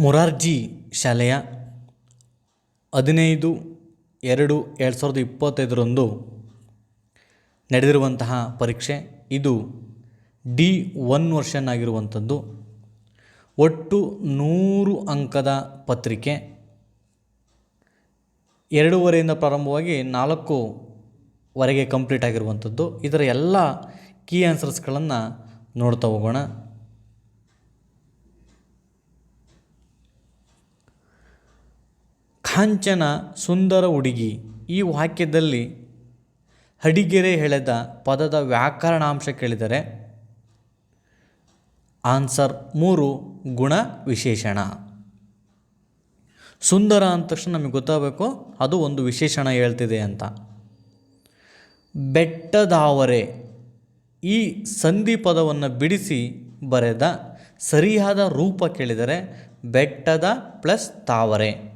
ಮೊರಾರ್ಜಿ ಶಾಲೆಯ ಹದಿನೈದು ಎರಡು ಎರಡು ಸಾವಿರದ ಇಪ್ಪತ್ತೈದರಂದು ನಡೆದಿರುವಂತಹ ಪರೀಕ್ಷೆ. ಇದು ಡಿ ಒನ್ ವರ್ಷನ್ ಆಗಿರುವಂಥದ್ದು ಒಟ್ಟು ನೂರು ಅಂಕದ ಪತ್ರಿಕೆ. ಎರಡೂವರೆಯಿಂದ ಪ್ರಾರಂಭವಾಗಿ ನಾಲ್ಕೂವರೆಗೆ ಕಂಪ್ಲೀಟ್ ಆಗಿರುವಂಥದ್ದು. ಇದರ ಎಲ್ಲ ಕೀ ಆನ್ಸರ್ಸ್ಗಳನ್ನು ನೋಡ್ತಾ ಹೋಗೋಣ. ಕಾಂಚನ ಸುಂದರ ಹುಡುಗಿ. ಈ ವಾಕ್ಯದಲ್ಲಿ ಹಡಿಗೆರೆ ಎಳೆದ ಪದದ ವ್ಯಾಕರಣಾಂಶ ಕೇಳಿದರೆ, ಆನ್ಸರ್ ಮೂರು, ಗುಣ ವಿಶೇಷಣ. ಸುಂದರ ಅಂದ ತಕ್ಷಣ ನಮಗೆ ಗೊತ್ತಾಗಬೇಕು, ಅದು ಒಂದು ವಿಶೇಷಣ ಹೇಳ್ತಿದೆ ಅಂತ. ಬೆಟ್ಟದಾವರೆ. ಈ ಸಂಧಿ ಪದವನ್ನು ಬಿಡಿಸಿ ಬರೆದ ಸರಿಯಾದ ರೂಪ ಕೇಳಿದರೆ, ಬೆಟ್ಟದ ಪ್ಲಸ್ ತಾವರೆ.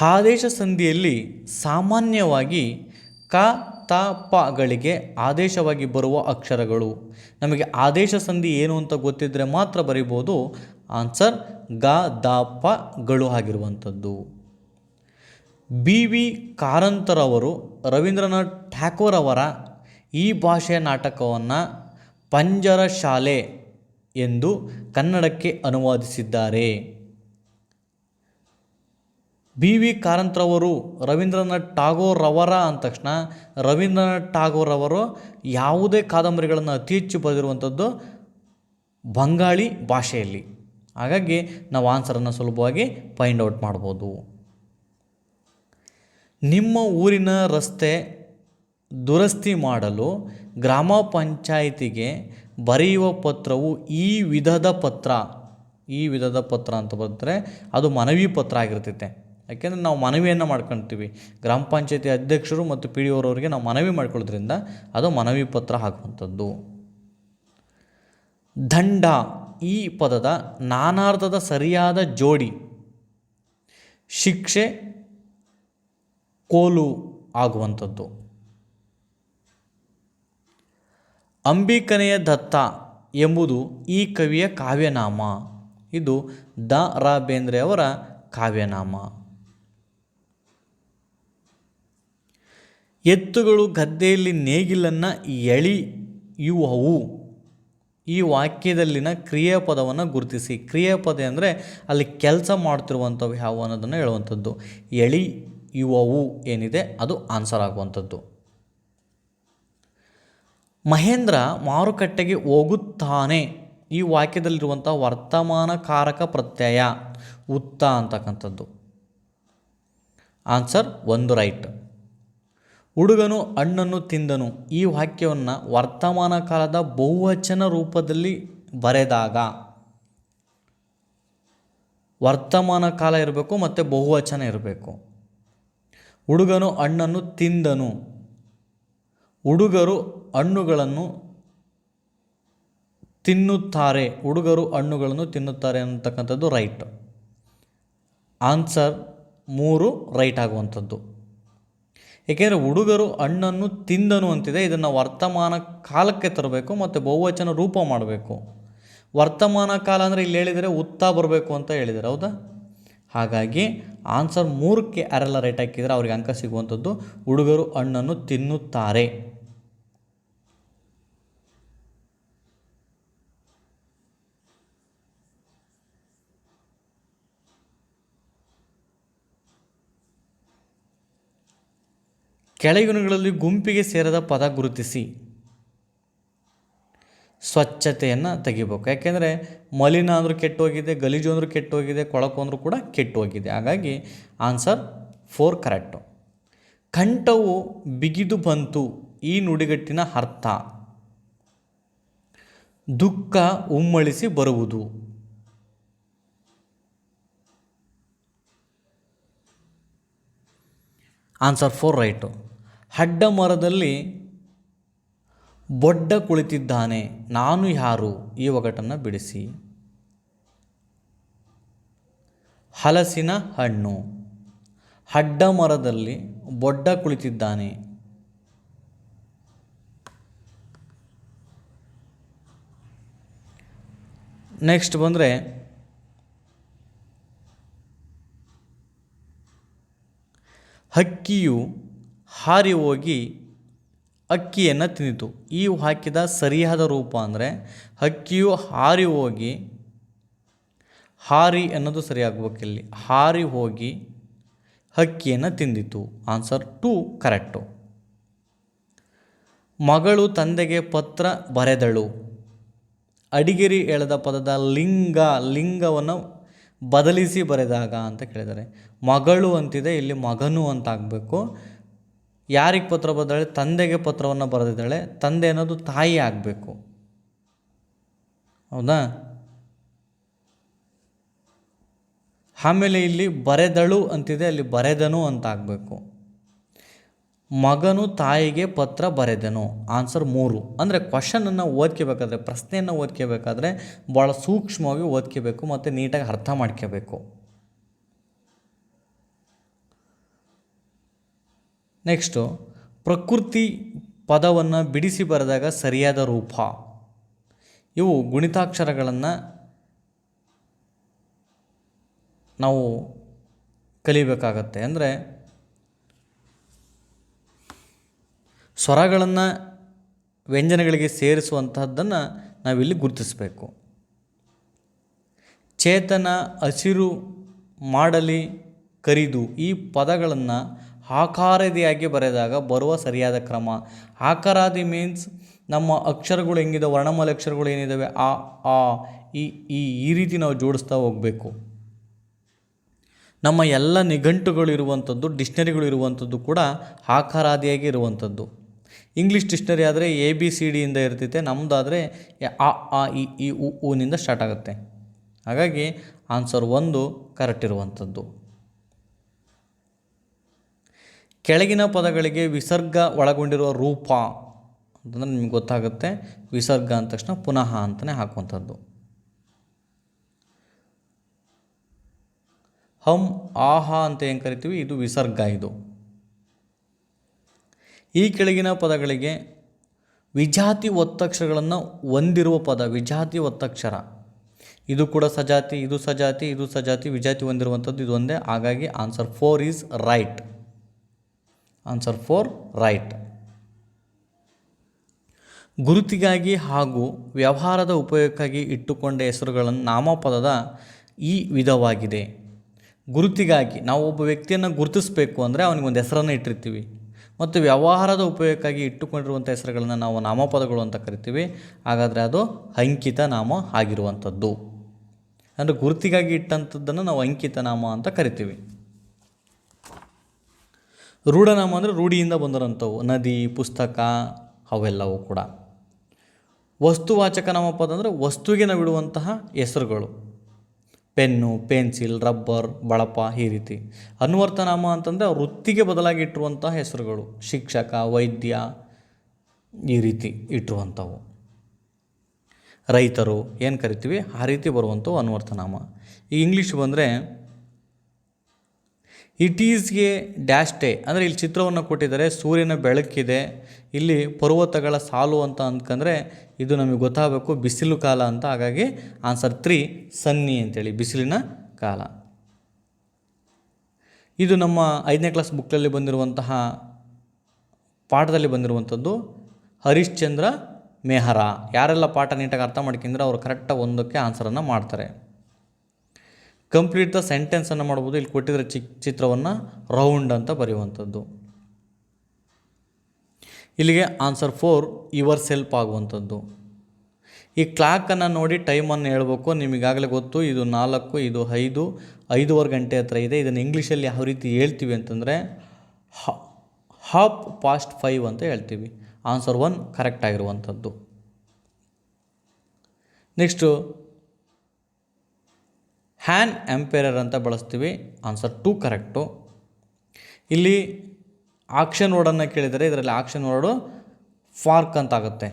ಆದೇಶ ಸಂಧಿಯಲ್ಲಿ ಸಾಮಾನ್ಯವಾಗಿ ಕ, ತ ಪಗಳಿಗೆ ಆದೇಶವಾಗಿ ಬರುವ ಅಕ್ಷರಗಳು. ನಮಗೆ ಆದೇಶ ಸಂಧಿ ಏನು ಅಂತ ಗೊತ್ತಿದ್ದರೆ ಮಾತ್ರ ಬರಿಬೋದು ಆನ್ಸರ್ ಗ, ದ ಪಗಳು ಆಗಿರುವಂಥದ್ದು. ಬಿ ವಿ ಕಾರಂತರವರು ರವೀಂದ್ರನಾಥ್ ಠಾಕೂರ್ ಅವರ ಈ ಭಾಷೆಯ ನಾಟಕವನ್ನು ಪಂಜರ ಶಾಲೆ ಎಂದು ಕನ್ನಡಕ್ಕೆ ಅನುವಾದಿಸಿದ್ದಾರೆ. ಬಿ ವಿ ಕಾರಂತ್ರವರು ರವೀಂದ್ರನಾಥ್ ಟಾಗೋರ್ ಅವರ ಅಂದ ತಕ್ಷಣ ರವೀಂದ್ರನಾಥ್ ಟಾಗೋರ್ ಅವರು ಯಾವುದೇ ಕಾದಂಬರಿಗಳನ್ನು ಅತಿ ಹೆಚ್ಚು ಬರೆದಿರುವಂಥದ್ದು ಬಂಗಾಳಿ ಭಾಷೆಯಲ್ಲಿ. ಹಾಗಾಗಿ ನಾವು ಆನ್ಸರನ್ನು ಸುಲಭವಾಗಿ ಫೈಂಡ್ ಔಟ್ ಮಾಡ್ಬೋದು. ನಿಮ್ಮ ಊರಿನ ರಸ್ತೆ ದುರಸ್ತಿ ಮಾಡಲು ಗ್ರಾಮ ಪಂಚಾಯಿತಿಗೆ ಬರೆಯುವ ಪತ್ರವು ಈ ವಿಧದ ಪತ್ರ, ಈ ವಿಧದ ಪತ್ರ ಅಂತ ಬಂದರೆ ಅದು ಮನವಿ ಪತ್ರ ಆಗಿರ್ತೈತೆ. ಯಾಕೆಂದರೆ ನಾವು ಮನವಿಯನ್ನು ಮಾಡ್ಕೊತೀವಿ. ಗ್ರಾಮ ಪಂಚಾಯತಿ ಅಧ್ಯಕ್ಷರು ಮತ್ತು ಪಿ ಡಿ ಓರವರಿಗೆ ನಾವು ಮನವಿ ಮಾಡ್ಕೊಳ್ಳೋದ್ರಿಂದ ಅದು ಮನವಿ ಪತ್ರ ಹಾಕುವಂಥದ್ದು. ದಂಡ ಈ ಪದದ ನಾನಾರ್ಥದ ಸರಿಯಾದ ಜೋಡಿ ಶಿಕ್ಷೆ ಕೋಲು ಆಗುವಂಥದ್ದು. ಅಂಬಿಕನೆಯ ದತ್ತ ಎಂಬುದು ಈ ಕವಿಯ ಕಾವ್ಯನಾಮ. ಇದು ದ ರಾ ಬೇಂದ್ರೆ ಅವರ ಕಾವ್ಯನಾಮ. ಎತ್ತುಗಳು ಗದ್ದೆಯಲ್ಲಿ ನೇಗಿಲನ್ನು ಎಳೆಯುವವು. ಈ ವಾಕ್ಯದಲ್ಲಿನ ಕ್ರಿಯಾಪದವನ್ನು ಗುರುತಿಸಿ. ಕ್ರಿಯಾಪದ ಅಂದರೆ ಅಲ್ಲಿ ಕೆಲಸ ಮಾಡ್ತಿರುವಂಥವು ಯಾವುವು ಅನ್ನೋದನ್ನು ಹೇಳುವಂಥದ್ದು. ಎಳೆಯುವವು ಏನಿದೆ ಅದು ಆನ್ಸರ್ ಆಗುವಂಥದ್ದು. ಮಹೇಂದ್ರ ಮಾರುಕಟ್ಟೆಗೆ ಹೋಗುತ್ತಾನೆ. ಈ ವಾಕ್ಯದಲ್ಲಿರುವಂಥ ವರ್ತಮಾನ ಕಾರಕ ಪ್ರತ್ಯಯ, ಉತ್ತ ಅಂತಕ್ಕಂಥದ್ದು. ಆನ್ಸರ್ ಒಂದು ರೈಟ್ ಹುಡುಗನು ಹಣ್ಣನ್ನು ತಿಂದನು. ಈ ವಾಕ್ಯವನ್ನು ವರ್ತಮಾನ ಕಾಲದ ಬಹುವಚನ ರೂಪದಲ್ಲಿ ಬರೆದಾಗ. ವರ್ತಮಾನ ಕಾಲ ಇರಬೇಕು ಮತ್ತು ಬಹುವಚನ ಇರಬೇಕು. ಹುಡುಗನು ಹಣ್ಣನ್ನು ತಿಂದನು. ಹುಡುಗರು ಹಣ್ಣುಗಳನ್ನು ತಿನ್ನುತ್ತಾರೆ. ಹುಡುಗರು ಹಣ್ಣುಗಳನ್ನು ತಿನ್ನುತ್ತಾರೆ ಅನ್ನತಕ್ಕಂಥದ್ದು ರೈಟ್ ಆನ್ಸರ್ ಮೂರು ರೈಟ್ ಆಗುವಂಥದ್ದು. ಏಕೆಂದರೆ ಹುಡುಗರು ಹಣ್ಣನ್ನು ತಿಂದನು ಅಂತಿದೆ. ಇದನ್ನು ವರ್ತಮಾನ ಕಾಲಕ್ಕೆ ತರಬೇಕು ಮತ್ತು ಬಹುವಚನ ರೂಪ ಮಾಡಬೇಕು. ವರ್ತಮಾನ ಕಾಲ ಅಂದರೆ ಇಲ್ಲಿ ಹೇಳಿದರೆ ಉತ್ತಾ ಬರಬೇಕು ಅಂತ ಹೇಳಿದರೆ, ಹೌದಾ? ಹಾಗಾಗಿ ಆನ್ಸರ್ ಮೂರಕ್ಕೆ ಯಾರೆಲ್ಲ ರೈಟ್ ಹಾಕಿದರೆ ಅವರಿಗೆ ಅಂಕ ಸಿಗುವಂಥದ್ದು ಹುಡುಗರು ಹಣ್ಣನ್ನು ತಿನ್ನುತ್ತಾರೆ. ಕೆಳಗಿನಗಳಲ್ಲಿ ಗುಂಪಿಗೆ ಸೇರದ ಪದ ಗುರುತಿಸಿ. ಸ್ವಚ್ಛತೆಯನ್ನು ತೆಗಿಬೇಕು. ಯಾಕೆಂದರೆ ಮಲಿನ ಅಂದರೂ ಕೆಟ್ಟೋಗಿದೆ, ಗಲೀಜು ಅಂದರೂ ಕೆಟ್ಟೋಗಿದೆ, ಕೊಳಕು ಅಂದರೂ ಕೂಡ ಕೆಟ್ಟೋಗಿದೆ. ಹಾಗಾಗಿ ಆನ್ಸರ್ ಫೋರ್ ಕರೆಕ್ಟು ಕಂಠವು ಬಿಗಿದು ಬಂತು, ಈ ನುಡಿಗಟ್ಟಿನ ಅರ್ಥ. ದುಃಖ ಉಮ್ಮಳಿಸಿ ಬರುವುದು. ಆನ್ಸರ್ ಫೋರ್ ರೈಟು ಅಡ್ಡ ಮರದಲ್ಲಿ ಬೊಡ್ಡ ಕುಳಿತಿದ್ದಾನೆ. ನಾನು ಯಾರು? ಈ ಒಗಟನ್ನು ಬಿಡಿಸಿ. ಹಲಸಿನ ಹಣ್ಣು. ಅಡ್ಡ ಮರದಲ್ಲಿ ಬೊಡ್ಡ ಕುಳಿತಿದ್ದಾನೆ. ನೆಕ್ಸ್ಟ್ ಬಂದರೆ ಹಕ್ಕಿಯು ಹಾರಿ ಹೋಗಿ ಅಕ್ಕಿಯನ್ನು ತಿಂದಿತು. ಈ ವಾಕ್ಯದ ಸರಿಯಾದ ರೂಪ ಅಂದರೆ ಹಕ್ಕಿಯು ಹಾರಿ ಹೋಗಿ, ಹಾರಿ ಅನ್ನೋದು ಸರಿಯಾಗಬೇಕಿಲ್ಲಿ ಹಾರಿ ಹೋಗಿ ಹಕ್ಕಿಯನ್ನು ತಿಂದಿತು. ಆನ್ಸರ್ ಟು ಕರೆಕ್ಟು ಮಗಳು ತಂದೆಗೆ ಪತ್ರ ಬರೆದಳು. ಅಡಿಗೆರಿ ಎಳೆದ ಪದದ ಲಿಂಗ, ಲಿಂಗವನ್ನು ಬದಲಿಸಿ ಬರೆದಾಗ ಅಂತ ಕೇಳಿದ್ದಾರೆ. ಮಗಳು ಅಂತಿದೆ, ಇಲ್ಲಿ ಮಗನು ಅಂತ ಆಗಬೇಕು ಯಾರಿಗೆ ಪತ್ರ ಬರೆದಾಳೆ? ತಂದೆಗೆ ಪತ್ರವನ್ನು ಬರೆದಿದ್ದಾಳೆ. ತಂದೆ ಅನ್ನೋದು ತಾಯಿ ಆಗಬೇಕು. ಹೌದಾ? ಆಮೇಲೆ ಇಲ್ಲಿ ಬರೆದಳು ಅಂತಿದೆ, ಅಲ್ಲಿ ಬರೆದನು ಅಂತ ಆಗಬೇಕು ಮಗನು ತಾಯಿಗೆ ಪತ್ರ ಬರೆದನು. ಆನ್ಸರ್ ಮೂರು. ಅಂದರೆ ಕ್ವಶನನ್ನು ಓದ್ಕೋಬೇಕಾದ್ರೆ, ಪ್ರಶ್ನೆಯನ್ನು ಓದ್ಕೋಬೇಕಾದ್ರೆ ಭಾಳ ಸೂಕ್ಷ್ಮವಾಗಿ ಓದ್ಕೋಬೇಕು ಮತ್ತು ನೀಟಾಗಿ ಅರ್ಥ ಮಾಡ್ಕೋಬೇಕು. ನೆಕ್ಸ್ಟು ಪ್ರಕೃತಿ ಪದವನ್ನು ಬಿಡಿಸಿ ಬರೆದಾಗ ಸರಿಯಾದ ರೂಪ. ಇವು ಗುಣಿತಾಕ್ಷರಗಳನ್ನು ನಾವು ಕಲಿಬೇಕಾಗತ್ತೆ. ಅಂದರೆ ಸ್ವರಗಳನ್ನು ವ್ಯಂಜನಗಳಿಗೆ ಸೇರಿಸುವಂತಹದ್ದನ್ನು ನಾವಿಲ್ಲಿ ಗುರುತಿಸಬೇಕು. ಚೇತನ, ಹಸಿರು, ಮಾಡಲಿ, ಕರಿದು ಈ ಪದಗಳನ್ನು ಆಕಾರದಿಯಾಗಿ ಬರೆದಾಗ ಬರುವ ಸರಿಯಾದ ಕ್ರಮ. ಆಕಾರಾದಿ ಮೀನ್ಸ್ ನಮ್ಮ ಅಕ್ಷರಗಳು ಹೆಂಗಿದೆ ವರ್ಣಮಾಲೆ ಅಕ್ಷರಗಳು ಏನಿದ್ದಾವೆ ಆ ಆ ಈ ಈ ರೀತಿ ನಾವು ಜೋಡಿಸ್ತಾ ಹೋಗಬೇಕು. ನಮ್ಮ ಎಲ್ಲ ನಿಘಂಟುಗಳು ಇರುವಂಥದ್ದು ಡಿಕ್ಷನರಿಗಳು ಇರುವಂಥದ್ದು ಕೂಡ ಆಕಾರಾದಿಯಾಗಿ ಇರುವಂಥದ್ದು ಇಂಗ್ಲೀಷ್ ಡಿಕ್ಷನರಿ ಆದರೆ ಎ ಬಿ ಸಿ ಡಿಯಿಂದ ಇರ್ತೈತೆ. ನಮ್ಮದಾದರೆ ಆ ಆ, ಇ ಈ ಉ ಊನಿಂದ ಸ್ಟಾರ್ಟ್ ಆಗುತ್ತೆ. ಹಾಗಾಗಿ ಆನ್ಸರ್ ಒಂದು ಕರೆಕ್ಟ್ ಇರುವಂಥದ್ದು. ಕೆಳಗಿನ ಪದಗಳಿಗೆ ವಿಸರ್ಗ ಒಳಗೊಂಡಿರುವ ರೂಪ ಅಂತಂದ್ರೆ ನಿಮ್ಗೆ ಗೊತ್ತಾಗುತ್ತೆ. ವಿಸರ್ಗ ಅಂದ ತಕ್ಷಣ ಪುನಃ ಅಂತಲೇ ಹಾಕುವಂಥದ್ದು. ಹಂ ಆಹಾ ಅಂತ ಏನು ಕರಿತೀವಿ? ಇದು ವಿಸರ್ಗ ಇದು. ಈ ಕೆಳಗಿನ ಪದಗಳಿಗೆ ವಿಜಾತಿ ಒತ್ತಕ್ಷರಗಳನ್ನು ಹೊಂದಿರುವ ಪದ, ವಿಜಾತಿ ಒತ್ತಕ್ಷರ. ಇದು ಕೂಡ ಸಜಾತಿ, ಇದು ಸಜಾತಿ ಇದು ಸಜಾತಿ, ವಿಜಾತಿ ಹೊಂದಿರುವಂಥದ್ದು ಇದು ಒಂದೇ. ಹಾಗಾಗಿ answer four is right answer four right ಗುರುತಿಗಾಗಿ ಹಾಗೂ ವ್ಯವಹಾರದ ಉಪಯೋಗಕ್ಕಾಗಿ ಇಟ್ಟುಕೊಂಡ ಹೆಸರುಗಳನ್ನು ನಾಮಪದದ ಈ ವಿಧವಾಗಿದೆ. ಗುರುತಿಗಾಗಿ ನಾವು ಒಬ್ಬ ವ್ಯಕ್ತಿಯನ್ನು ಗುರುತಿಸಬೇಕು ಅಂದರೆ ಅವನಿಗೆ ಒಂದು ಹೆಸರನ್ನು ಇಟ್ಟಿರ್ತೀವಿ. ಮತ್ತು ವ್ಯವಹಾರದ ಉಪಯೋಗಕ್ಕಾಗಿ ಇಟ್ಟುಕೊಂಡಿರುವಂಥ ಹೆಸರುಗಳನ್ನು ನಾವು ನಾಮಪದಗಳು ಅಂತ ಕರಿತೀವಿ. ಹಾಗಾದರೆ ಅದು ಅಂಕಿತ ನಾಮ ಆಗಿರುವಂಥದ್ದು. ಅಂದರೆ ಗುರುತಿಗಾಗಿ ಇಟ್ಟಂಥದ್ದನ್ನು ನಾವು ಅಂಕಿತ ನಾಮ ಅಂತ ಕರಿತೀವಿ. ರೂಢನಾಮ ಅಂದರೆ ರೂಢಿಯಿಂದ ಬಂದಿರೋಂಥವು. ನದಿ, ಪುಸ್ತಕ, ಅವೆಲ್ಲವೂ ಕೂಡ. ವಸ್ತುವಾಚಕ ನಾಮಪದ ಅಂದರೆ ವಸ್ತುವಿಗೆ ನಾವು ಇಡುವಂತಹ ಹೆಸರುಗಳು. ಪೆನ್ನು, ಪೆನ್ಸಿಲ್, ರಬ್ಬರ್, ಬಳಪ ಈ ರೀತಿ. ಅನ್ವರ್ತನಾಮ ಅಂತಂದರೆ ವೃತ್ತಿಗೆ ಬದಲಾಗಿ ಇಟ್ಟಿರುವಂತಹ ಹೆಸರುಗಳು. ಶಿಕ್ಷಕ, ವೈದ್ಯ ಈ ರೀತಿ ಇಟ್ಟಿರುವಂಥವು. ರೈತರು ಏನು ಕರಿತೀವಿ? ಆ ರೀತಿ ಬರುವಂಥವು ಅನ್ವರ್ಥನಾಮ ಈ ಇಂಗ್ಲೀಷ್ ಬಂದರೆ ಇಟ್ ಈಸ್ಗೆ ಡ್ಯಾಶ್ ಡೇ ಅಂದರೆ ಇಲ್ಲಿ ಚಿತ್ರವನ್ನು ಕೊಟ್ಟಿದ್ದಾರೆ, ಸೂರ್ಯನ ಬೆಳಕಿದೆ, ಇಲ್ಲಿ ಪರ್ವತಗಳ ಸಾಲು ಅಂತ ಅಂದ್ಕಂದ್ರೆ ಇದು ನಮಗೆ ಗೊತ್ತಾಗಬೇಕು, ಬಿಸಿಲು ಕಾಲ ಅಂತ. ಹಾಗಾಗಿ ಆನ್ಸರ್ ತ್ರೀ ಸನ್ನಿ ಅಂತೇಳಿ, ಬಿಸಿಲಿನ ಕಾಲ. ಇದು ನಮ್ಮ ಐದನೇ ಕ್ಲಾಸ್ ಬುಕ್ಕಲ್ಲಿ ಬಂದಿರುವಂತಹ, ಪಾಠದಲ್ಲಿ ಬಂದಿರುವಂಥದ್ದು, ಹರಿಶ್ಚಂದ್ರ ಮೆಹರ. ಯಾರೆಲ್ಲ ಪಾಠ ನೀಟಾಗಿ ಅರ್ಥ ಮಾಡ್ಕೊಂಡ್ರೆ ಅವರು ಕರೆಕ್ಟಾಗಿ ಒಂದಕ್ಕೆ ಆನ್ಸರನ್ನು ಮಾಡ್ತಾರೆ. ಕಂಪ್ಲೀಟ್ ದ ಸೆಂಟೆನ್ಸನ್ನು ಮಾಡ್ಬೋದು. ಇಲ್ಲಿ ಕೊಟ್ಟಿದ್ರೆ ಚಿ ಚಿತ್ರವನ್ನು ರೌಂಡ್ ಅಂತ ಬರೆಯುವಂಥದ್ದು. ಇಲ್ಲಿಗೆ ಆನ್ಸರ್ ಫೋರ್ ಯುವರ್ ಸೆಲ್ಪ್ ಆಗುವಂಥದ್ದು. ಈ ಕ್ಲಾಕನ್ನು ನೋಡಿ ಟೈಮನ್ನು ಹೇಳ್ಬೇಕು. ನಿಮಗಾಗಲೇ ಗೊತ್ತು, ಇದು ನಾಲ್ಕು, ಇದು ಐದು, ಐದೂವರೆ ಗಂಟೆ ಹತ್ರ ಇದೆ. ಇದನ್ನು ಇಂಗ್ಲೀಷಲ್ಲಿ ಯಾವ ರೀತಿ ಹೇಳ್ತೀವಿ ಅಂತಂದರೆ ಹಾಪ್ ಪಾಸ್ಟ್ ಫೈವ್ ಅಂತ ಹೇಳ್ತೀವಿ. ಆನ್ಸರ್ ಒನ್ ಕರೆಕ್ಟ್ ಆಗಿರುವಂಥದ್ದು. ನೆಕ್ಸ್ಟು ಹ್ಯಾನ್ ಎಂಪೇರರ್ ಅಂತ ಬಳಸ್ತೀವಿ. ಆನ್ಸರ್ ಟು ಕರೆಕ್ಟು ಇಲ್ಲಿ ಆಕ್ಷನ್ ವರ್ಡನ್ನು ಕೇಳಿದರೆ ಇದರಲ್ಲಿ action word ಫಾರ್ಕ್ ಅಂತಾಗುತ್ತೆ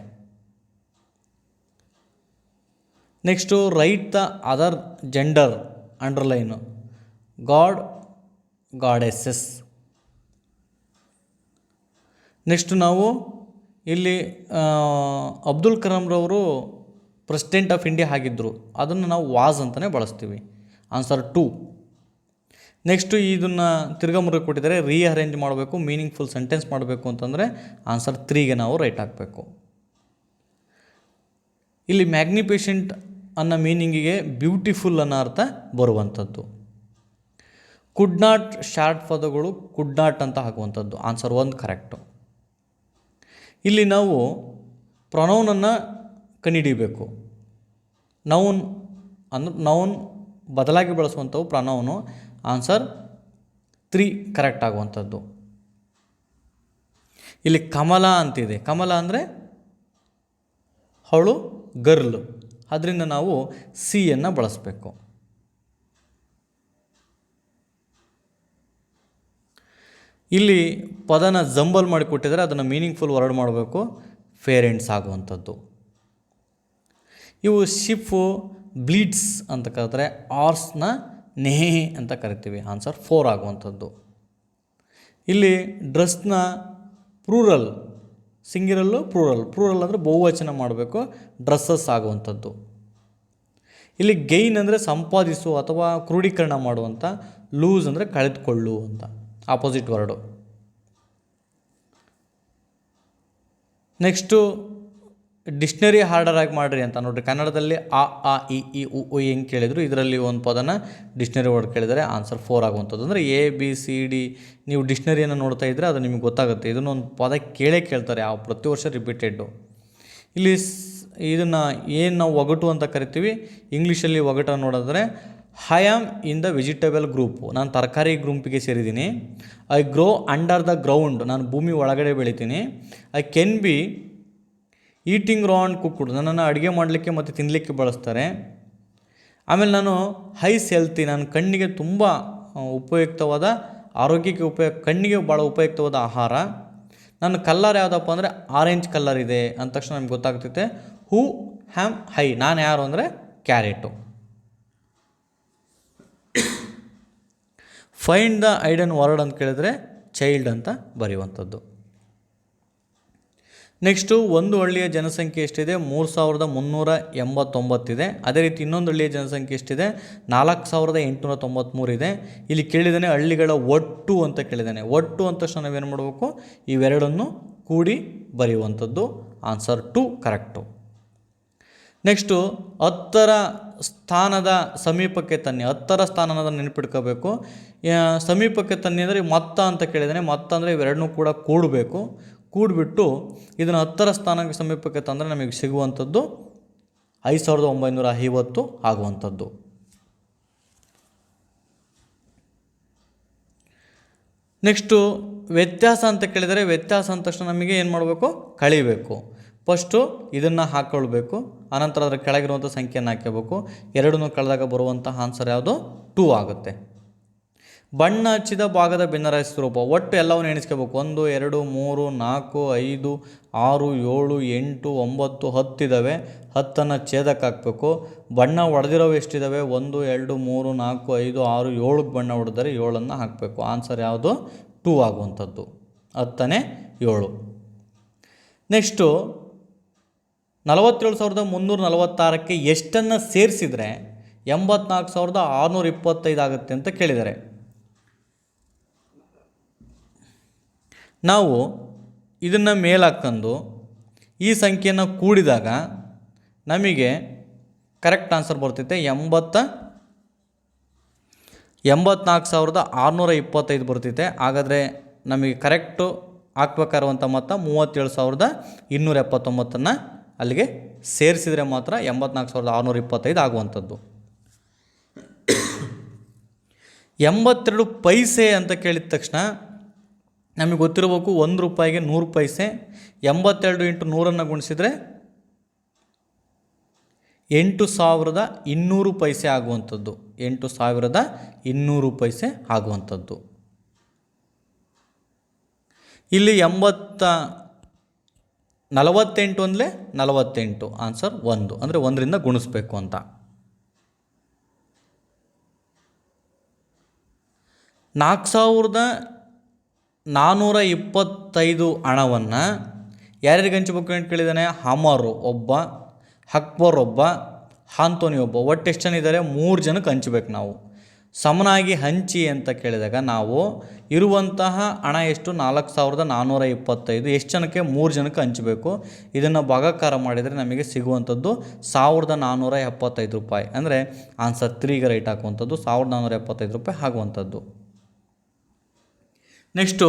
next write the other gender underline god goddesses next ನಾವು ಇಲ್ಲಿ ಅಬ್ದುಲ್ ಕಲಾಂರವರು ಪ್ರೆಸಿಡೆಂಟ್ ಆಫ್ ಇಂಡಿಯಾ ಆಗಿದ್ದರು ಅದನ್ನು ನಾವು ವಾಜ್ ಅಂತಲೇ ಬಳಸ್ತೀವಿ. ಆನ್ಸರ್ ಟು ನೆಕ್ಸ್ಟು ಇದನ್ನು ತಿರ್ಗಾ ಮುರುಗ ಕೊಟ್ಟಿದ್ದಾರೆ ರೀಅರೇಂಜ್ ಮಾಡಬೇಕು ಮೀನಿಂಗ್ಫುಲ್ ಸೆಂಟೆನ್ಸ್ ಮಾಡಬೇಕು ಅಂತಂದರೆ ಆನ್ಸರ್ ತ್ರೀಗೆ ನಾವು ರೈಟ್ ಹಾಕಬೇಕು. ಇಲ್ಲಿ ಮ್ಯಾಗ್ನಿಫಿಷೆಂಟ್ ಅನ್ನೋ ಮೀನಿಂಗಿಗೆ ಬ್ಯೂಟಿಫುಲ್ ಅನ್ನೋ ಅರ್ಥ ಬರುವಂಥದ್ದು. ಕುಡ್ ನಾಟ್ ಶಾರ್ಟ್ ಪದಗಳು ಕುಡ್ ನಾಟ್ ಅಂತ ಹಾಕುವಂಥದ್ದು. ಆನ್ಸರ್ ಒಂದು ಕರೆಕ್ಟು ಇಲ್ಲಿ ನಾವು ಪ್ರೊನೌನನ್ನು ಕಂಡಿಡಿಬೇಕು ನೌನ್ ಅಂದ್ರೆ ನೌನ್ ಬದಲಾಗಿ ಬಳಸುವಂಥವು ಪ್ರನೌನು ಆನ್ಸರ್ ತ್ರೀ ಕರೆಕ್ಟ್ ಆಗುವಂಥದ್ದು. ಇಲ್ಲಿ ಕಮಲ ಅಂತಿದೆ. ಕಮಲ ಅಂದರೆ ಅವಳು ಗರ್ಲ್ ಅದರಿಂದ ನಾವು ಸಿಯನ್ನು ಬಳಸಬೇಕು. ಇಲ್ಲಿ ಪದನ ಜಂಬಲ್ ಮಾಡಿ ಕೊಟ್ಟಿದ್ದಾರೆ, ಅದನ್ನು ಮೀನಿಂಗ್ಫುಲ್ ವರ್ಡ್ ಮಾಡಬೇಕು. ಫೇರೆಂಟ್ಸ್ ಆಗುವಂಥದ್ದು. ಇವು ಶಿಫು ಬ್ಲೀಡ್ಸ್ ಅಂತ ಕರೆದ್ರೆ ಆರ್ಸ್ನ ನೆಹೆ ಅಂತ ಕರಿತೀವಿ. ಆನ್ಸರ್ ಫೋರ್ ಆಗುವಂಥದ್ದು. ಇಲ್ಲಿ ಡ್ರೆಸ್ನ ಪ್ರೂರಲ್, ಸಿಂಗಿರಲ್ಲು ಪ್ರೂರಲ್. ಪ್ರೂರಲ್ ಅಂದರೆ ಬಹುವಚನ ಮಾಡಬೇಕು, ಡ್ರೆಸ್ಸಸ್ ಆಗುವಂಥದ್ದು. ಇಲ್ಲಿ ಗೈನ್ ಅಂದರೆ ಸಂಪಾದಿಸು ಅಥವಾ ಕ್ರೋಢೀಕರಣ ಮಾಡುವಂಥ, ಲೂಸ್ ಅಂದರೆ ಕಳೆದುಕೊಳ್ಳು ಅಂತ. Opposite word. Next dictionary harder ಆಗಿ ಮಾಡಿರಿ ಅಂತ. ನೋಡಿರಿ, ಕನ್ನಡದಲ್ಲಿ ಆ ಆ, ಇ ಇ, ಉ ಉ ಹೆಂಗೆ ಕೇಳಿದ್ರು, ಇದರಲ್ಲಿ ಒಂದು ಪದನ ಡಿಕ್ಷ್ನರಿ ವರ್ಡ್ ಕೇಳಿದರೆ ಆನ್ಸರ್ ಫೋರ್ ಆಗುವಂಥದ್ದು. ಅಂದರೆ ಎ ಬಿ ಸಿ ಡಿ ನೀವು ಡಿಕ್ಷ್ನರಿಯನ್ನು ನೋಡ್ತಾ ಇದ್ದರೆ ಅದು ನಿಮಗೆ ಗೊತ್ತಾಗುತ್ತೆ. ಇದನ್ನೊಂದು ಪದ ಕೇಳೇ ಕೇಳ್ತಾರೆ, ಆ ಪ್ರತಿ ವರ್ಷ ರಿಪೀಟೆಡ್ಡು ಇಲ್ಲಿ ಇದನ್ನು ಏನು ನಾವು ಒಗಟು ಅಂತ ಕರಿತೀವಿ? ಇಂಗ್ಲೀಷಲ್ಲಿ ಒಗಟು ನೋಡಿದ್ರೆ I am in the vegetable group ನಾನು ತರಕಾರಿ ಗ್ರೂಪಿಗೆ ಸೇರಿದ್ದೀನಿ. I grow under the ground ನಾನು ಭೂಮಿ ಒಳಗಡೆ ಬೆಳಿತೀನಿ. I can be eating raw and cooked, ನನ್ನನ್ನು ಅಡುಗೆ ಮಾಡಲಿಕ್ಕೆ ಮತ್ತು ತಿನ್ನಲಿಕ್ಕೆ ಬಳಸ್ತಾರೆ. ಆಮೇಲೆ ನಾನು ಹೈ ಹೆಲ್ತಿ, ನಾನು ಕಣ್ಣಿಗೆ ತುಂಬ ಉಪಯುಕ್ತವಾದ, ಆರೋಗ್ಯಕ್ಕೆ ಉಪಯುಕ್ತ ಕಣ್ಣಿಗೆ ಭಾಳ ಉಪಯುಕ್ತವಾದ ಆಹಾರ. ನನ್ನ ಕಲ್ಲರ್ ಯಾವುದಪ್ಪ ಅಂದರೆ ಆರೆಂಜ್ ಕಲ್ಲರ್ ಇದೆ ಅಂದ ತಕ್ಷಣ ನಮ್ಗೆ ಗೊತ್ತಾಗ್ತೈತೆ. ಹೂ ಹ್ಯಾಮ್ ಹೈ, ನಾನು ಯಾರು ಅಂದರೆ carrot. Find the hidden word ಅಂತ ಕೇಳಿದ್ರೆ ಚೈಲ್ಡ್ ಅಂತ ಬರೆಯುವಂಥದ್ದು. ನೆಕ್ಸ್ಟು ಒಂದು ಹಳ್ಳಿಯ ಜನಸಂಖ್ಯೆ ಎಷ್ಟಿದೆ? ಮೂರು ಸಾವಿರದ ಮುನ್ನೂರ ಎಂಬತ್ತೊಂಬತ್ತಿದೆ. ಅದೇ ರೀತಿ ಇನ್ನೊಂದು ಹಳ್ಳಿಯ ಜನಸಂಖ್ಯೆ ಎಷ್ಟಿದೆ? ನಾಲ್ಕು ಸಾವಿರದ ಎಂಟುನೂರ ತೊಂಬತ್ತ್ಮೂರು ಇದೆ ಇಲ್ಲಿ ಕೇಳಿದ್ದಾನೆ ಹಳ್ಳಿಗಳ ಒಟ್ಟು ಅಂತ ಕೇಳಿದ್ದಾನೆ. ಒಟ್ಟು ಅಂತ ತಕ್ಷಣ ನಾವೇನು ಮಾಡಬೇಕು? ಇವೆರಡನ್ನು ಕೂಡಿ ಬರೆಯುವಂಥದ್ದು. ಆನ್ಸರ್ ಟು ಕರೆಕ್ಟು ನೆಕ್ಸ್ಟು ಹತ್ತರ ಸ್ಥಾನದ ಸಮೀಪಕ್ಕೆ ತನ್ನಿ. ಹತ್ತರ ಸ್ಥಾನ ನೆನಪಿಟ್ಕೋಬೇಕು. ಸಮೀಪಕ್ಕೆ ತನ್ನಿ ಅಂದರೆ ಮತ್ತ ಅಂತ ಕೇಳಿದರೆ ಮತ್ತ ಅಂದರೆ ಇವೆರಡನ್ನೂ ಕೂಡ ಕೂಡಬೇಕು. ಕೂಡಿಬಿಟ್ಟು ಇದನ್ನು ಹತ್ತರ ಸ್ಥಾನಕ್ಕೆ ಸಮೀಪಕ್ಕೆ ತಂದರೆ ನಮಗೆ ಸಿಗುವಂಥದ್ದು ಐದು ಸಾವಿರದ ಒಂಬೈನೂರ ಐವತ್ತು ಆಗುವಂಥದ್ದು. ನೆಕ್ಸ್ಟು ವ್ಯತ್ಯಾಸ ಅಂತ ಕೇಳಿದರೆ ವ್ಯತ್ಯಾಸ ಅಂದ ತಕ್ಷಣ ನಮಗೆ ಏನು ಮಾಡಬೇಕು? ಕಳಿಬೇಕು. ಫಸ್ಟು ಇದನ್ನು ಹಾಕ್ಕೊಳ್ಬೇಕು ಆನಂತರ ಅದರ ಕೆಳಗಿರುವಂಥ ಸಂಖ್ಯೆಯನ್ನು ಹಾಕ್ಕೋಬೇಕು ಎರಡನ್ನೂ ಕಳೆದಾಗ ಬರುವಂಥ ಆನ್ಸರ್ ಯಾವುದು? ಟೂ ಆಗುತ್ತೆ. ಬಣ್ಣ ಹಚ್ಚಿದ ಭಾಗದ ಭಿನ್ನರಾಶಿ ಸ್ವರೂಪ ಒಟ್ಟು ಎಲ್ಲವನ್ನು ಎಣಿಸ್ಕೋಬೇಕು. ಒಂದು, ಎರಡು, ಮೂರು, ನಾಲ್ಕು, ಐದು, ಆರು, ಏಳು, ಎಂಟು, ಒಂಬತ್ತು ಹತ್ತಿದ್ದಾವೆ ಹತ್ತನ್ನು ಛೇದಕ್ಕೆ ಹಾಕಬೇಕು ಬಣ್ಣ ಹೊಡೆದಿರೋವು ಎಷ್ಟಿದ್ದಾವೆ ಒಂದು, ಎರಡು, ಮೂರು, ನಾಲ್ಕು, ಐದು, ಆರು ಏಳಕ್ಕೆ ಬಣ್ಣ ಹೊಡೆದರೆ ಏಳನ್ನು ಹಾಕಬೇಕು. ಆನ್ಸರ್ ಯಾವುದು? ಟೂ ಆಗುವಂಥದ್ದು. ಹತ್ತನೇ ಏಳು. ನೆಕ್ಸ್ಟು, ನಲವತ್ತೇಳು ಸಾವಿರದ ಮುನ್ನೂರ ನಲವತ್ತಾರಕ್ಕೆ ಎಷ್ಟನ್ನು ಸೇರಿಸಿದರೆ ಎಂಬತ್ನಾಲ್ಕು ಸಾವಿರದ ಆರುನೂರ ಇಪ್ಪತ್ತೈದು ಆಗುತ್ತೆ ಅಂತ ಕೇಳಿದ್ದಾರೆ. ನಾವು ಇದನ್ನು ಮೇಲಾಕ್ಕಂದು ಈ ಸಂಖ್ಯೆಯನ್ನು ಕೂಡಿದಾಗ ನಮಗೆ ಕರೆಕ್ಟ್ ಆನ್ಸರ್ ಬರ್ತೈತೆ ಎಂಬತ್ತ, ಎಂಬತ್ನಾಲ್ಕು ಸಾವಿರದ ಆರುನೂರ ಇಪ್ಪತ್ತೈದು ಬರ್ತೈತೆ. ಹಾಗಾದರೆ ನಮಗೆ ಕರೆಕ್ಟು ಹಾಕ್ಬೇಕಾಗಿರುವಂಥ ಮೊತ್ತ ಮೂವತ್ತೇಳು ಸಾವಿರದ ಇನ್ನೂರ ಎಪ್ಪತ್ತೊಂಬತ್ತನ್ನು ಅಲ್ಲಿಗೆ ಸೇರಿಸಿದರೆ ಮಾತ್ರ ಎಂಬತ್ನಾಲ್ಕು ಸಾವಿರದ ಆರುನೂರ ಇಪ್ಪತ್ತೈದು ಆಗುವಂಥದ್ದು. ಎಂಬತ್ತೆರಡು ಪೈಸೆ ಅಂತ ಕೇಳಿದ ತಕ್ಷಣ ನಮಗೆ ಗೊತ್ತಿರಬೇಕು ಒಂದು ರೂಪಾಯಿಗೆ ನೂರು ಪೈಸೆ, ಎಂಬತ್ತೆರಡು ಇಂಟು ನೂರನ್ನು ಗುಣಿಸಿದರೆ ಎಂಟು ಸಾವಿರದ ಇನ್ನೂರು ಪೈಸೆ ಆಗುವಂಥದ್ದು. ಎಂಟು ಸಾವಿರದ ಇನ್ನೂರು ಪೈಸೆ ಆಗುವಂಥದ್ದು. ಇಲ್ಲಿ ಎಂಬತ್ತ, ನಲವತ್ತೆಂಟು ಅಂದರೆ ನಲವತ್ತೆಂಟು. ಆನ್ಸರ್ ಒಂದು. ಅಂದರೆ ಒಂದರಿಂದ ಗುಣಿಸ್ಬೇಕು ಅಂತ. ನಾಲ್ಕು ಸಾವಿರದ ನಾನ್ನೂರ ಇಪ್ಪತ್ತೈದು ಹಣವನ್ನು ಯಾರ್ಯಾರಿಗೆ ಹಂಚಬೇಕು ಅಂತ ಕೇಳಿದ್ದಾನೆ ಹಮರು ಒಬ್ಬ, ಅಕ್ಬರ್ ಒಬ್ಬ ಹಾಂತೋನಿ ಒಬ್ಬ. ಒಟ್ಟು ಎಷ್ಟು ಜನ ಇದ್ದಾರೆ ಮೂರು ಜನಕ್ಕೆ ಹಂಚ್ಬೇಕು ನಾವು. ಸಮನಾಗಿ ಹಂಚಿ ಅಂತ ಕೇಳಿದಾಗ ನಾವು ಇರುವಂತಹ ಹಣ ಎಷ್ಟು? ನಾಲ್ಕು ಸಾವಿರದ ನಾನ್ನೂರ ಇಪ್ಪತ್ತೈದು ಎಷ್ಟು ಜನಕ್ಕೆ? ಮೂರು ಜನಕ್ಕೆ ಹಂಚಬೇಕು. ಇದನ್ನು ಭಾಗಾಕಾರ ಮಾಡಿದರೆ ನಮಗೆ ಸಿಗುವಂಥದ್ದು ಸಾವಿರದ ನಾನ್ನೂರ ಎಪ್ಪತ್ತೈದು ರೂಪಾಯಿ. ಅಂದರೆ ಆನ್ಸರ್ ತ್ರೀಗೆ ರೈಟ್ ಹಾಕುವಂಥದ್ದು ಸಾವಿರದ ನಾನ್ನೂರ ಎಪ್ಪತ್ತೈದು ರೂಪಾಯಿ ಆಗುವಂಥದ್ದು. ನೆಕ್ಸ್ಟು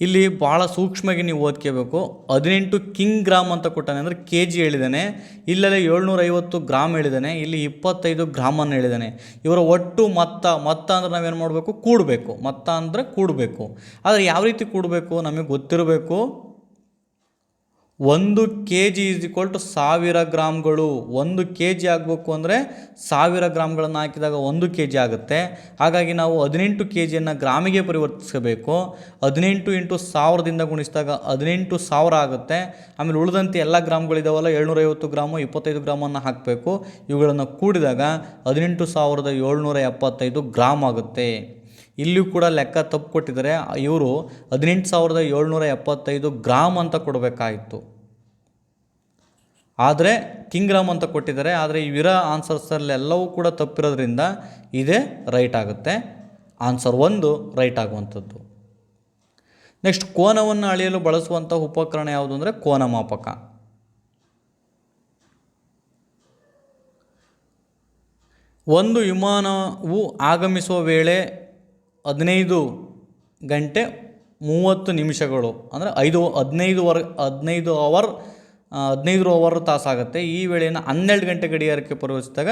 ಇಲ್ಲಿ ಭಾಳ ಸೂಕ್ಷ್ಮವಾಗಿ ನೀವು ಓದ್ಕೋಬೇಕು. ಹದಿನೆಂಟು ಕಿಂಗ್ ಗ್ರಾಮ್ ಅಂತ ಕೊಟ್ಟಾನೆ ಅಂದರೆ ಕೆ ಜಿ ಹೇಳಿದ್ದಾನೆ ಇಲ್ಲಲ್ಲೇ ಏಳ್ನೂರೈವತ್ತು ಗ್ರಾಮ್ ಹೇಳಿದ್ದಾನೆ ಇಲ್ಲಿ ಇಪ್ಪತ್ತೈದು ಗ್ರಾಮನ್ನು ಹೇಳಿದ್ದಾನೆ ಇವರ ಒಟ್ಟು ಮತ್ತ ಮತ್ತ ಅಂದರೆ ನಾವೇನು ಮಾಡಬೇಕು? ಕೂಡಬೇಕು. ಮತ್ತ ಅಂದರೆ ಕೂಡಬೇಕು. ಆದರೆ ಯಾವ ರೀತಿ ಕೂಡಬೇಕು? ನಮಗೆ ಗೊತ್ತಿರಬೇಕು. ಒಂದು K G is equal to ಸಾವಿರ ಗ್ರಾಮ್ಗಳು ಒಂದು ಕೆ ಜಿ ಆಗಬೇಕು ಅಂದರೆ ಸಾವಿರ ಗ್ರಾಮ್ಗಳನ್ನು ಹಾಕಿದಾಗ ಒಂದು ಕೆ ಜಿ ಆಗುತ್ತೆ. ಹಾಗಾಗಿ ನಾವು ಹದಿನೆಂಟು ಕೆ ಜಿಯನ್ನು ಗ್ರಾಮಿಗೆ ಪರಿವರ್ತಿಸಬೇಕು. ಹದಿನೆಂಟು ಇಂಟು ಸಾವಿರದಿಂದ ಗುಣಿಸಿದಾಗ ಹದಿನೆಂಟು ಸಾವಿರ ಆಗುತ್ತೆ. ಆಮೇಲೆ ಉಳಿದಂತೆ ಎಲ್ಲ ಗ್ರಾಮ್ಗಳಿದಾವಲ್ಲ ಏಳ್ನೂರೈವತ್ತು ಗ್ರಾಮು, ಇಪ್ಪತ್ತೈದು ಗ್ರಾಮನ್ನು ಹಾಕಬೇಕು. ಇವುಗಳನ್ನು ಕೂಡಿದಾಗ ಹದಿನೆಂಟು ಸಾವಿರದ ಏಳ್ನೂರ ಎಪ್ಪತ್ತೈದು ಗ್ರಾಮ್ ಆಗುತ್ತೆ. ಇಲ್ಲಿಯೂ ಕೂಡ ಲೆಕ್ಕ ತಪ್ಪು ಕೊಟ್ಟಿದ್ದಾರೆ. ಇವರು ಹದಿನೆಂಟು ಸಾವಿರದ ಏಳ್ನೂರ ಎಪ್ಪತ್ತೈದು ಗ್ರಾಮ್ ಅಂತ ಕೊಡಬೇಕಾಗಿತ್ತು ಆದರೆ ಕಿಂಗ್ ಗ್ರಾಮ್ ಅಂತ ಕೊಟ್ಟಿದ್ದಾರೆ. ಆದರೆ ಇವಿರ ಆನ್ಸರ್ಸಲ್ಲೆಲ್ಲವೂ ಕೂಡ ತಪ್ಪಿರೋದ್ರಿಂದ ಇದೇ ರೈಟ್ ಆಗುತ್ತೆ. ಆನ್ಸರ್ ಒಂದು, ರೈಟ್ ಆಗುವಂಥದ್ದು. ನೆಕ್ಸ್ಟ್, ಕೋನವನ್ನು ಅಳೆಯಲು ಬಳಸುವಂಥ ಉಪಕರಣ ಯಾವುದು ಅಂದರೆ ಕೋನ ಮಾಪಕ ಒಂದು ವಿಮಾನವು ಆಗಮಿಸುವ ವೇಳೆ ಹದಿನೈದು ಗಂಟೆ ಮೂವತ್ತು ನಿಮಿಷಗಳು ಅಂದರೆ ಐದು ಹದಿನೈದು ವರ್ ಹದಿನೈದು ಅವರ್ ಹದಿನೈದು ಅವರ್ ತಾಸಾಗುತ್ತೆ ಈ ವೇಳೆಯನ್ನು ಹನ್ನೆರಡು ಗಂಟೆ ಗಡಿಯಾರಕ್ಕೆ ಪರಿವರ್ತಿಸಿದಾಗ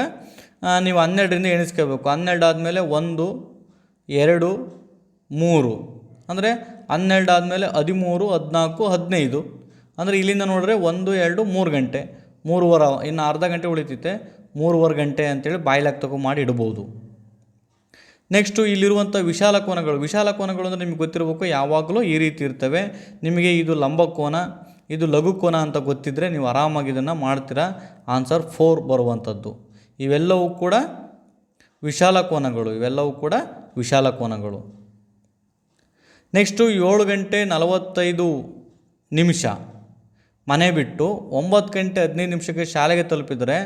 ಆ, ನೀವು ಹನ್ನೆರಡರಿಂದ ಎಣಿಸ್ಕೋಬೇಕು. ಹನ್ನೆರಡು ಆದಮೇಲೆ ಒಂದು ಎರಡು ಮೂರು. ಅಂದರೆ ಹನ್ನೆರಡು ಆದಮೇಲೆ ಹದಿಮೂರು ಹದಿನಾಲ್ಕು ಹದಿನೈದು. ಅಂದರೆ ಇಲ್ಲಿಂದ ನೋಡಿದ್ರೆ ಒಂದು ಎರಡು ಮೂರು ಗಂಟೆ. ಮೂರುವರೆ ಇನ್ನು ಅರ್ಧ ಗಂಟೆ ಉಳಿತೈತೆ. ಮೂರುವರೆ ಗಂಟೆ ಅಂತೇಳಿ ಬಾಯ್ಲಾಕ್ ತಗೊ ಮಾಡಿ ಇಡ್ಬೋದು. ನೆಕ್ಸ್ಟು ಇಲ್ಲಿರುವಂಥ ವಿಶಾಲ ಕೋನಗಳು. ವಿಶಾಲ ಕೋನಗಳು ಅಂದರೆ ನಿಮಗೆ ಗೊತ್ತಿರಬೇಕು ಯಾವಾಗಲೂ ಈ ರೀತಿ ಇರ್ತವೆ. ನಿಮಗೆ ಇದು ಲಂಬ ಕೋನ, ಇದು ಲಘು ಕೋನ ಅಂತ ಗೊತ್ತಿದ್ದರೆ ನೀವು ಆರಾಮಾಗಿ ಇದನ್ನು ಮಾಡ್ತೀರಾ. ಆನ್ಸರ್ ಫೋರ್ ಬರುವಂಥದ್ದು. ಇವೆಲ್ಲವೂ ಕೂಡ ವಿಶಾಲ ಕೋನಗಳು. ಇವೆಲ್ಲವೂ ಕೂಡ ವಿಶಾಲ ಕೋನಗಳು. ನೆಕ್ಸ್ಟು ಏಳು ಗಂಟೆ ನಲವತ್ತೈದು ನಿಮಿಷ. ಮನೆ ಬಿಟ್ಟು ಒಂಬತ್ತು ಗಂಟೆ ಹದಿನೈದು ನಿಮಿಷಕ್ಕೆ ಶಾಲೆಗೆ ತಲುಪಿದರೆ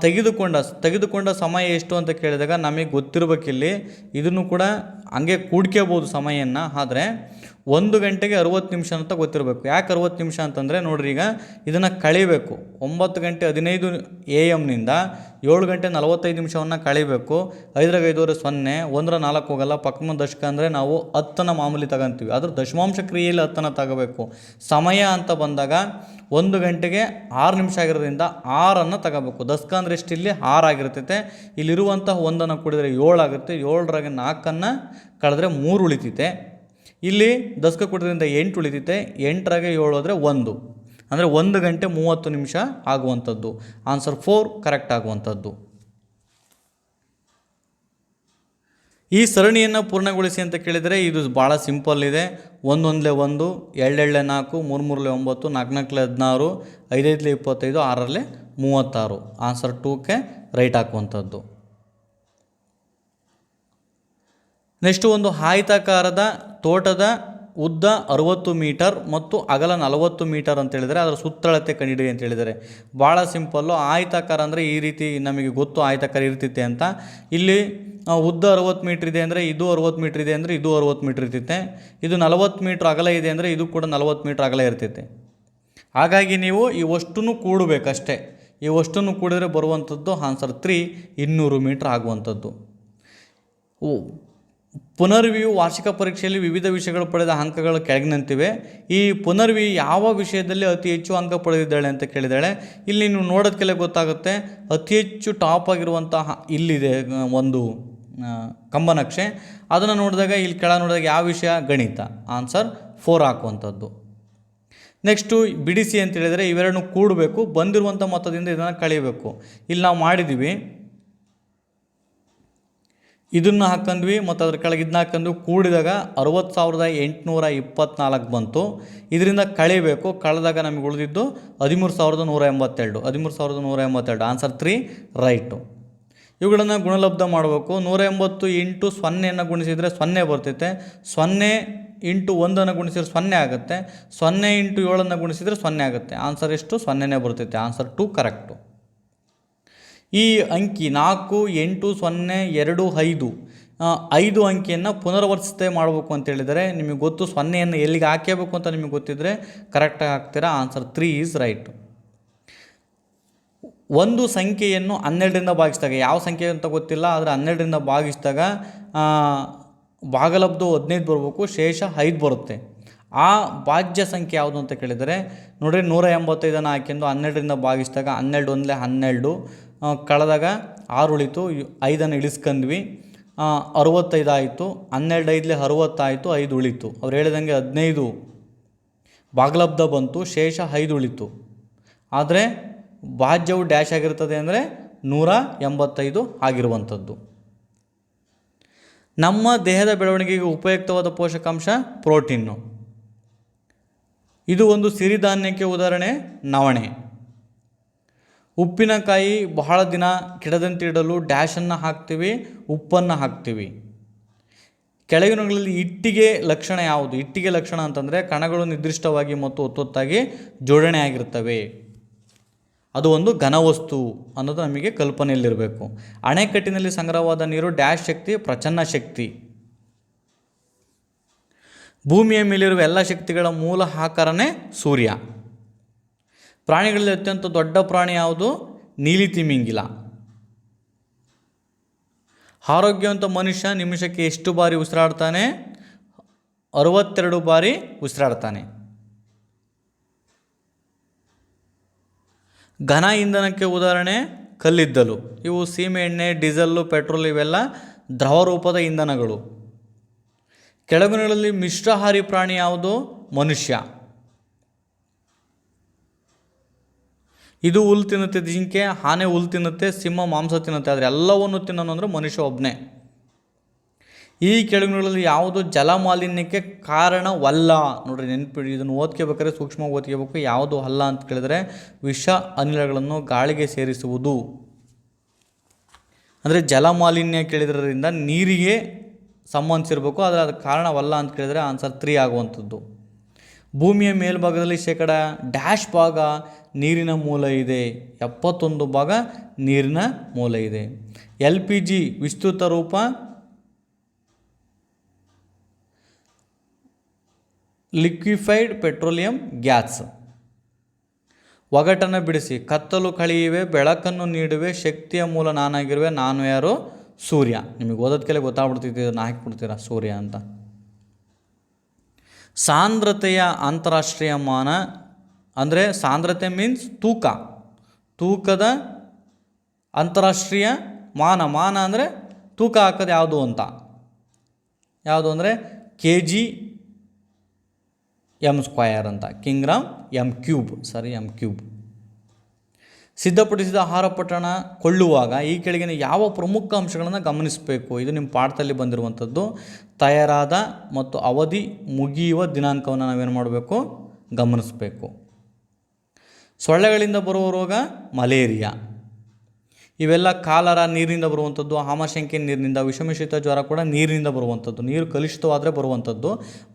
ತೆಗೆದುಕೊಂಡ ತೆಗೆದುಕೊಂಡ ಸಮಯ ಎಷ್ಟು ಅಂತ ಕೇಳಿದಾಗ ನಮಗೆ ಗೊತ್ತಿರಬೇಕಿಲ್ಲಿ ಇದನ್ನು ಕೂಡ ಹಂಗೆ ಕೂಡ್ಕೋಬೋದು ಸಮಯನ ಆದರೆ ಒಂದು ಗಂಟೆಗೆ ಅರುವತ್ತು ನಿಮಿಷ ಅಂತ ಗೊತ್ತಿರಬೇಕು. ಯಾಕೆ ಅರುವತ್ತು ನಿಮಿಷ ಅಂತಂದರೆ ನೋಡ್ರಿ ಈಗ ಇದನ್ನು ಕಳಿಬೇಕು. ಒಂಬತ್ತು ಗಂಟೆ ಹದಿನೈದು ಎ ಎಮ್ನಿಂದ ಏಳು ಗಂಟೆ ನಲವತ್ತೈದು ನಿಮಿಷವನ್ನು ಕಳಿಬೇಕು. ಐದರಾಗ ಐದೂವರೆ ಸೊನ್ನೆ, ಒಂದರ ನಾಲ್ಕು ಹೋಗಲ್ಲ. ಪಕ್ಕಮ ದಶಕ ಅಂದರೆ ನಾವು ಹತ್ತನ ಮಾಮೂಲಿ ತಗೊಂತೀವಿ. ಆದರೆ ದಶಮಾಂಶ ಕ್ರಿಯೆಯಲ್ಲಿ ಹತ್ತನ ತಗೋಬೇಕು. ಸಮಯ ಅಂತ ಬಂದಾಗ ಒಂದು ಗಂಟೆಗೆ ಆರು ನಿಮಿಷ ಆಗಿರೋದ್ರಿಂದ ಆರನ್ನು ತಗೋಬೇಕು. ದಶಕ ಅಂದರೆ ಎಷ್ಟು ಇಲ್ಲಿ? ಆರು ಆಗಿರ್ತೈತೆ. ಇಲ್ಲಿರುವಂತಹ ಒಂದನ್ನು ಕೂಡಿದರೆ ಏಳು ಆಗುತ್ತೆ ಏಳರಾಗೆ ನಾಲ್ಕನ್ನು ಕಳೆದ್ರೆ ಮೂರು ಉಳಿತೈತೆ. ಇಲ್ಲಿ ದಶಕ ಕೊಡೋದ್ರಿಂದ ಎಂಟು ಉಳಿತೈತೆ ಎಂಟರಾಗೆ ಏಳು ಆದರೆ ಒಂದು. ಅಂದರೆ ಒಂದು ಗಂಟೆ ಮೂವತ್ತು ನಿಮಿಷ ಆಗುವಂಥದ್ದು. ಆನ್ಸರ್ ಫೋರ್ ಕರೆಕ್ಟ್ ಆಗುವಂಥದ್ದು. ಈ ಸರಣಿಯನ್ನು ಪೂರ್ಣಗೊಳಿಸಿ ಅಂತ ಕೇಳಿದರೆ ಇದು ಭಾಳ ಸಿಂಪಲ್ ಇದೆ. ಒಂದೊಂದಲೇ ಒಂದು, ಎರಡೆರಡಲೆ ನಾಲ್ಕು ಮೂರು ಮೂರಲೆ ಒಂಬತ್ತು ನಾಲ್ಕು ನಾಲ್ಕಲೆ ಹದಿನಾರು, ಐದೈದಲೆ ಇಪ್ಪತ್ತೈದು, ಆರರಲ್ಲೇ ಮೂವತ್ತಾರು. ಆನ್ಸರ್ ಟೂಕ್ಕೆ ರೈಟ್ ಹಾಕುವಂಥದ್ದು. ನೆಕ್ಸ್ಟು ಒಂದು ಆಯತಾಕಾರದ ತೋಟದ ಉದ್ದ ಅರುವತ್ತು ಮೀಟರ್ ಮತ್ತು ಅಗಲ ನಲವತ್ತು ಮೀಟರ್ ಅಂತ ಹೇಳಿದರೆ ಅದರ ಸುತ್ತಳತೆ ಕಂಡಿಡಿ ಅಂತ ಹೇಳಿದರೆ. ಭಾಳ ಸಿಂಪಲ್ಲು. ಆಯತಾಕಾರ ಅಂದರೆ ಈ ರೀತಿ ನಮಗೆ ಗೊತ್ತು ಆಯತಾಕಾರ ಇರ್ತಿತ್ತೆ ಅಂತ. ಇಲ್ಲಿ ಉದ್ದ ಅರುವತ್ತು ಮೀಟ್ರ್ ಇದೆ ಅಂದರೆ ಇದು ಅರುವತ್ತು ಮೀಟ್ರ್ ಇದೆ ಅಂದರೆ ಇದು ಅರುವತ್ತು ಮೀಟ್ರ್ ಇರ್ತೈತೆ ಇದು ನಲವತ್ತು ಮೀಟ್ರ್ ಅಗಲ ಇದೆ ಅಂದರೆ ಇದು ಕೂಡ ನಲವತ್ತು ಮೀಟ್ರ್ ಅಗಲ ಇರ್ತೈತೆ ಹಾಗಾಗಿ ನೀವು ಇವಷ್ಟನ್ನು ಕೂಡಬೇಕಷ್ಟೇ. ಇವಷ್ಟನ್ನು ಕೂಡಿದರೆ ಬರುವಂಥದ್ದು ಆನ್ಸರ್ ತ್ರೀ, ಇನ್ನೂರು ಮೀಟ್ರ್ ಆಗುವಂಥದ್ದು. ಓ ಪುನರ್ವಿಯು ವಾರ್ಷಿಕ ಪರೀಕ್ಷೆಯಲ್ಲಿ ವಿವಿಧ ವಿಷಯಗಳು ಪಡೆದ ಅಂಕಗಳು ಕೆಳಗಿನಂತಿವೆ ಈ ಪುನರ್ವಿ ಯಾವ ವಿಷಯದಲ್ಲಿ ಅತಿ ಹೆಚ್ಚು ಅಂಕ ಪಡೆದಿದ್ದಾಳೆ ಅಂತ ಕೇಳಿದಾಳೆ ಇಲ್ಲಿ ನೀವು ನೋಡೋದಕ್ಕೆಲ್ಲ ಗೊತ್ತಾಗುತ್ತೆ. ಅತಿ ಹೆಚ್ಚು ಟಾಪ್ ಆಗಿರುವಂತಹ ಇಲ್ಲಿದೆ ಒಂದು ಕಂಬನಕ್ಷೆ. ಅದನ್ನು ನೋಡಿದಾಗ ಇಲ್ಲಿ ಕೆಳ ನೋಡಿದಾಗ ಯಾವ ವಿಷಯ? ಗಣಿತ. ಆನ್ಸರ್ ಫೋರ್ ಹಾಕುವಂಥದ್ದು. ನೆಕ್ಸ್ಟು ಬಿಡಿಸಿ ಅಂತ ಹೇಳಿದರೆ ಇವೆರಡನ್ನೂ ಕೂಡಬೇಕು. ಬಂದಿರುವಂಥ ಮೊತ್ತದಿಂದ ಇದನ್ನು ಕಳಿಬೇಕು ಇಲ್ಲಿ ನಾವು ಮಾಡಿದ್ದೀವಿ. ಇದನ್ನು ಹಾಕಂದ್ವಿ ಮತ್ತು ಅದ್ರ ಕೆಳಗೆ ಇದನ್ನ ಹಾಕಂದ್ವಿ ಕೂಡಿದಾಗ ಅರವತ್ತು ಸಾವಿರದ ಎಂಟುನೂರ ಇಪ್ಪತ್ನಾಲ್ಕು ಬಂತು. ಇದರಿಂದ ಕಳಿಬೇಕು ಕಳೆದಾಗ ನಮಗೆ ಉಳಿದಿದ್ದು ಹದಿಮೂರು ಸಾವಿರದ ನೂರ ಎಂಬತ್ತೆರಡು. ಹದಿಮೂರು ಸಾವಿರದ ನೂರ ಎಂಬತ್ತೆರಡು. ಆನ್ಸರ್ ತ್ರೀ ರೈಟು ಇವುಗಳನ್ನು ಗುಣಲಬ್ಧ ಮಾಡಬೇಕು. ನೂರ ಎಂಬತ್ತು ಇಂಟು ಸೊನ್ನೆಯನ್ನು ಗುಣಿಸಿದರೆ ಸೊನ್ನೆ ಬರ್ತೈತೆ. ಸೊನ್ನೆ ಇಂಟು ಒಂದನ್ನು ಗುಣಿಸಿದ್ರೆ ಸೊನ್ನೆ ಆಗುತ್ತೆ. ಸೊನ್ನೆ ಇಂಟು ಏಳನ್ನು ಗುಣಿಸಿದರೆ ಸೊನ್ನೆ ಆಗುತ್ತೆ. ಆನ್ಸರ್ ಎಷ್ಟು? ಸೊನ್ನೆನೇ ಬರ್ತೈತೆ. ಆನ್ಸರ್ ಟು ಕರೆಕ್ಟು ಈ ಅಂಕಿ ನಾಲ್ಕು, ಎಂಟು, ಸೊನ್ನೆ, ಎರಡು, ಐದು. ಐದು ಅಂಕಿಯನ್ನು ಪುನರಾವರ್ತಿಸದೆ ಮಾಡಬೇಕು ಅಂತ ಹೇಳಿದರೆ ನಿಮಗೆ ಗೊತ್ತು ಸೊನ್ನೆಯನ್ನು ಎಲ್ಲಿಗೆ ಹಾಕಬೇಕು ಅಂತ ನಿಮಗೆ ಗೊತ್ತಿದ್ದರೆ ಕರೆಕ್ಟಾಗಿ ಹಾಕ್ತೀರಾ? Answer three is right. ಒಂದು ಸಂಖ್ಯೆಯನ್ನು ಹನ್ನೆರಡರಿಂದ ಭಾಗಿಸಿದಾಗ, ಯಾವ ಸಂಖ್ಯೆ ಅಂತ ಗೊತ್ತಿಲ್ಲ, ಆದರೆ ಹನ್ನೆರಡರಿಂದ ಭಾಗಿಸಿದಾಗ ಭಾಗಲಬ್ಧ ಹದಿನೈದು ಬರಬೇಕು, ಶೇಷ ಐದು ಬರುತ್ತೆ. ಆ ಭಾಜ್ಯ ಸಂಖ್ಯೆ ಯಾವುದು ಅಂತ ಕೇಳಿದರೆ, ನೋಡಿರಿ ನೂರ ಎಂಬತ್ತೈದನ್ನು ಹಾಕಿಂದು ಹನ್ನೆರಡರಿಂದ ಭಾಗಿಸಿದಾಗ ಹನ್ನೆರಡು ಒಂದಲೇ ಹನ್ನೆರಡು. ಕಳೆದಾಗ ಆರು ಉಳಿತು ಐದನ್ನು ಇಳಿಸ್ಕಂದ್ವಿ ಅರುವತ್ತೈದು ಆಯಿತು, ಹನ್ನೆರಡು ಐದಲೇ ಅರುವತ್ತಾಯಿತು, ಐದು ಉಳಿತು. ಅವ್ರು ಹೇಳಿದಂಗೆ ಹದಿನೈದು ಭಾಗಲಬ್ಧ ಬಂತು, ಶೇಷ ಐದು ಉಳಿತು. ಆದರೆ ಭಾಜ್ಯವು ಡ್ಯಾಶ್ ಆಗಿರ್ತದೆ ಅಂದರೆ ನೂರ ಎಂಬತ್ತೈದು ಆಗಿರುವಂಥದ್ದು. ನಮ್ಮ ದೇಹದ ಬೆಳವಣಿಗೆಗೆ ಉಪಯುಕ್ತವಾದ ಪೋಷಕಾಂಶ ಪ್ರೋಟೀನು. ಇದು ಒಂದು ಸಿರಿಧಾನ್ಯಕ್ಕೆ ಉದಾಹರಣೆ, ನವಣೆ. ಉಪ್ಪಿನಕಾಯಿ ಬಹಳ ದಿನ ಕೆಡದಂತೆ ಇಡಲು ಡ್ಯಾಶನ್ನು ಹಾಕ್ತೀವಿ, ಉಪ್ಪನ್ನು ಹಾಕ್ತೀವಿ. ಕೆಳಗಿನಗಳಲ್ಲಿ ಇಟ್ಟಿಗೆ ಲಕ್ಷಣ ಯಾವುದು? ಇಟ್ಟಿಗೆ ಲಕ್ಷಣ ಅಂತಂದರೆ ಕಣಗಳು ನಿರ್ದಿಷ್ಟವಾಗಿ ಮತ್ತು ಒತ್ತೊತ್ತಾಗಿ ಜೋಡಣೆ ಆಗಿರ್ತವೆ. ಅದು ಒಂದು ಘನವಸ್ತು ಅನ್ನೋದು ನಮಗೆ ಕಲ್ಪನೆಯಲ್ಲಿರಬೇಕು. ಅಣೆಕಟ್ಟಿನಲ್ಲಿ ಸಂಗ್ರಹವಾದ ನೀರು ಡ್ಯಾಶ್ ಶಕ್ತಿ ಪ್ರಚನ್ನ ಶಕ್ತಿ. ಭೂಮಿಯ ಮೇಲಿರುವ ಎಲ್ಲ ಶಕ್ತಿಗಳ ಮೂಲ ಆಕಾರನೇ ಸೂರ್ಯ. ಪ್ರಾಣಿಗಳಲ್ಲಿ ಅತ್ಯಂತ ದೊಡ್ಡ ಪ್ರಾಣಿ ಯಾವುದು? ನೀಲಿ ತಿಮಿಂಗಿಲ. ಆರೋಗ್ಯವಂತ ಮನುಷ್ಯ ನಿಮಿಷಕ್ಕೆ ಎಷ್ಟು ಬಾರಿ ಉಸಿರಾಡ್ತಾನೆ? ಅರವತ್ತೆರಡು ಬಾರಿ ಉಸಿರಾಡ್ತಾನೆ. ಘನ ಇಂಧನಕ್ಕೆ ಉದಾಹರಣೆ, ಕಲ್ಲಿದ್ದಲು. ಇವು ಸೀಮೆ ಎಣ್ಣೆ, ಡೀಸೆಲ್ಲು, ಪೆಟ್ರೋಲ್ ಇವೆಲ್ಲ ದ್ರವ ರೂಪದ ಇಂಧನಗಳು. ಕೆಳಗಿನಗಳಲ್ಲಿ ಮಿಶ್ರಹಾರಿ ಪ್ರಾಣಿ ಯಾವುದು? ಮನುಷ್ಯ. ಇದು ಹುಲ್ ತಿನ್ನುತ್ತೆ ಜಿಂಕೆ, ಆನೆ ಹುಲ್ ತಿನ್ನುತ್ತೆ, ಸಿಂಹ, ಮಾಂಸ ತಿನ್ನುತ್ತೆ, ಆದರೆ ಎಲ್ಲವನ್ನು ತಿನ್ನೋನು ಅಂದರೆ ಮನುಷ್ಯ ಒಬ್ಬನೇ ಈ ಕೆಳಗಿನಗಳಲ್ಲಿ ಯಾವುದು ಜಲಮಾಲಿನ್ಯಕ್ಕೆ ಕಾರಣವಲ್ಲ. ನೋಡ್ರಿ ನೆನಪಿಡಿ, ಇದನ್ನು ಓದ್ಕೋಬೇಕಾದ್ರೆ ಸೂಕ್ಷ್ಮವಾಗಿ ಓದ್ಕೋಬೇಕು. ಯಾವುದು ಅಲ್ಲ ಅಂತ ಕೇಳಿದರೆ ವಿಷ ಅನಿಲಗಳನ್ನು ಗಾಳಿಗೆ ಸೇರಿಸುವುದು. ಅಂದರೆ ಜಲಮಾಲಿನ್ಯ ಕೇಳಿದ್ರಿಂದ ನೀರಿಗೆ ಸಂಬಂಧಿಸಿರ್ಬೇಕು, ಆದರೆ ಅದಕ್ಕೆ ಕಾರಣವಲ್ಲ ಅಂತ ಕೇಳಿದರೆ ಆನ್ಸರ್ ತ್ರೀ ಆಗುವಂಥದ್ದು. ಭೂಮಿಯ ಮೇಲ್ಭಾಗದಲ್ಲಿ ಶೇಕಡ ಡ್ಯಾಶ್ ಭಾಗ ನೀರಿನ ಮೂಲ ಇದೆ. ಎಪ್ಪತ್ತೊಂದು ಭಾಗ ನೀರಿನ ಮೂಲ ಇದೆ. ಎಲ್ ಪಿ ಜಿ ವಿಸ್ತೃತ ರೂಪ. Liquefied petroleum gas. ಒಗಟನ್ನು ಬಿಡಿಸಿ. ಕತ್ತಲು ಕಳೆಯುವೆ, ಬೆಳಕನ್ನು ನೀಡುವೆ, ಶಕ್ತಿಯ ಮೂಲ ನಾನಾಗಿರುವೆ. ನಾನು ಯಾರು? ಸೂರ್ಯ. ನಿಮಗೆ ಓದೋದಕ್ಕೆಲ್ಲ ಗೊತ್ತಾಗ್ಬಿಡ್ತಿದ್ದೆ ನಾನು ಹಾಕಿಬಿಡ್ತೀರಾ ಸೂರ್ಯ ಅಂತ. ಸಾಂದ್ರತೆಯ ಅಂತಾರಾಷ್ಟ್ರೀಯ ಮಾನ ಅಂದರೆ ಸಾಂದ್ರತೆ ಮೀನ್ಸ್ ತೂಕ. ತೂಕದ ಅಂತಾರಾಷ್ಟ್ರೀಯ ಮಾನ. ಮಾನ ಅಂದರೆ ತೂಕ ಹಾಕೋದು ಯಾವುದು ಅಂತ. ಯಾವುದು ಅಂದರೆ ಕೆ ಜಿ ಎಂ ಸ್ಕ್ವಯರ್ ಅಂತ kilogram M cube sorry M cube ಸಿದ್ಧಪಡಿಸಿದ ಆಹಾರ ಪಟ್ಟಣ ಕೊಳ್ಳುವಾಗ ಈ ಕೆಳಗಿನ ಯಾವ ಪ್ರಮುಖ ಅಂಶಗಳನ್ನು ಗಮನಿಸಬೇಕು? ಇದು ನಿಮ್ಮ ಪಾಠದಲ್ಲಿ ಬಂದಿರುವಂಥದ್ದು. ತಯಾರಾದ ಮತ್ತು ಅವಧಿ ಮುಗಿಯುವ ದಿನಾಂಕವನ್ನು ನಾವೇನು ಮಾಡಬೇಕು? ಗಮನಿಸಬೇಕು. ಸೊಳ್ಳೆಗಳಿಂದ ಬರುವ ರೋಗ ಮಲೇರಿಯಾ. ಇವೆಲ್ಲ ಕಾಲರ ನೀರಿನಿಂದ ಬರುವಂಥದ್ದು, ಆಮಶಂಕೆ ನೀರಿನಿಂದ, ವಿಷಮಿಶ್ರಿತ ಜ್ವರ ಕೂಡ ನೀರಿನಿಂದ ಬರುವಂಥದ್ದು, ನೀರು ಕಲುಷಿತವಾದರೆ ಬರುವಂಥದ್ದು,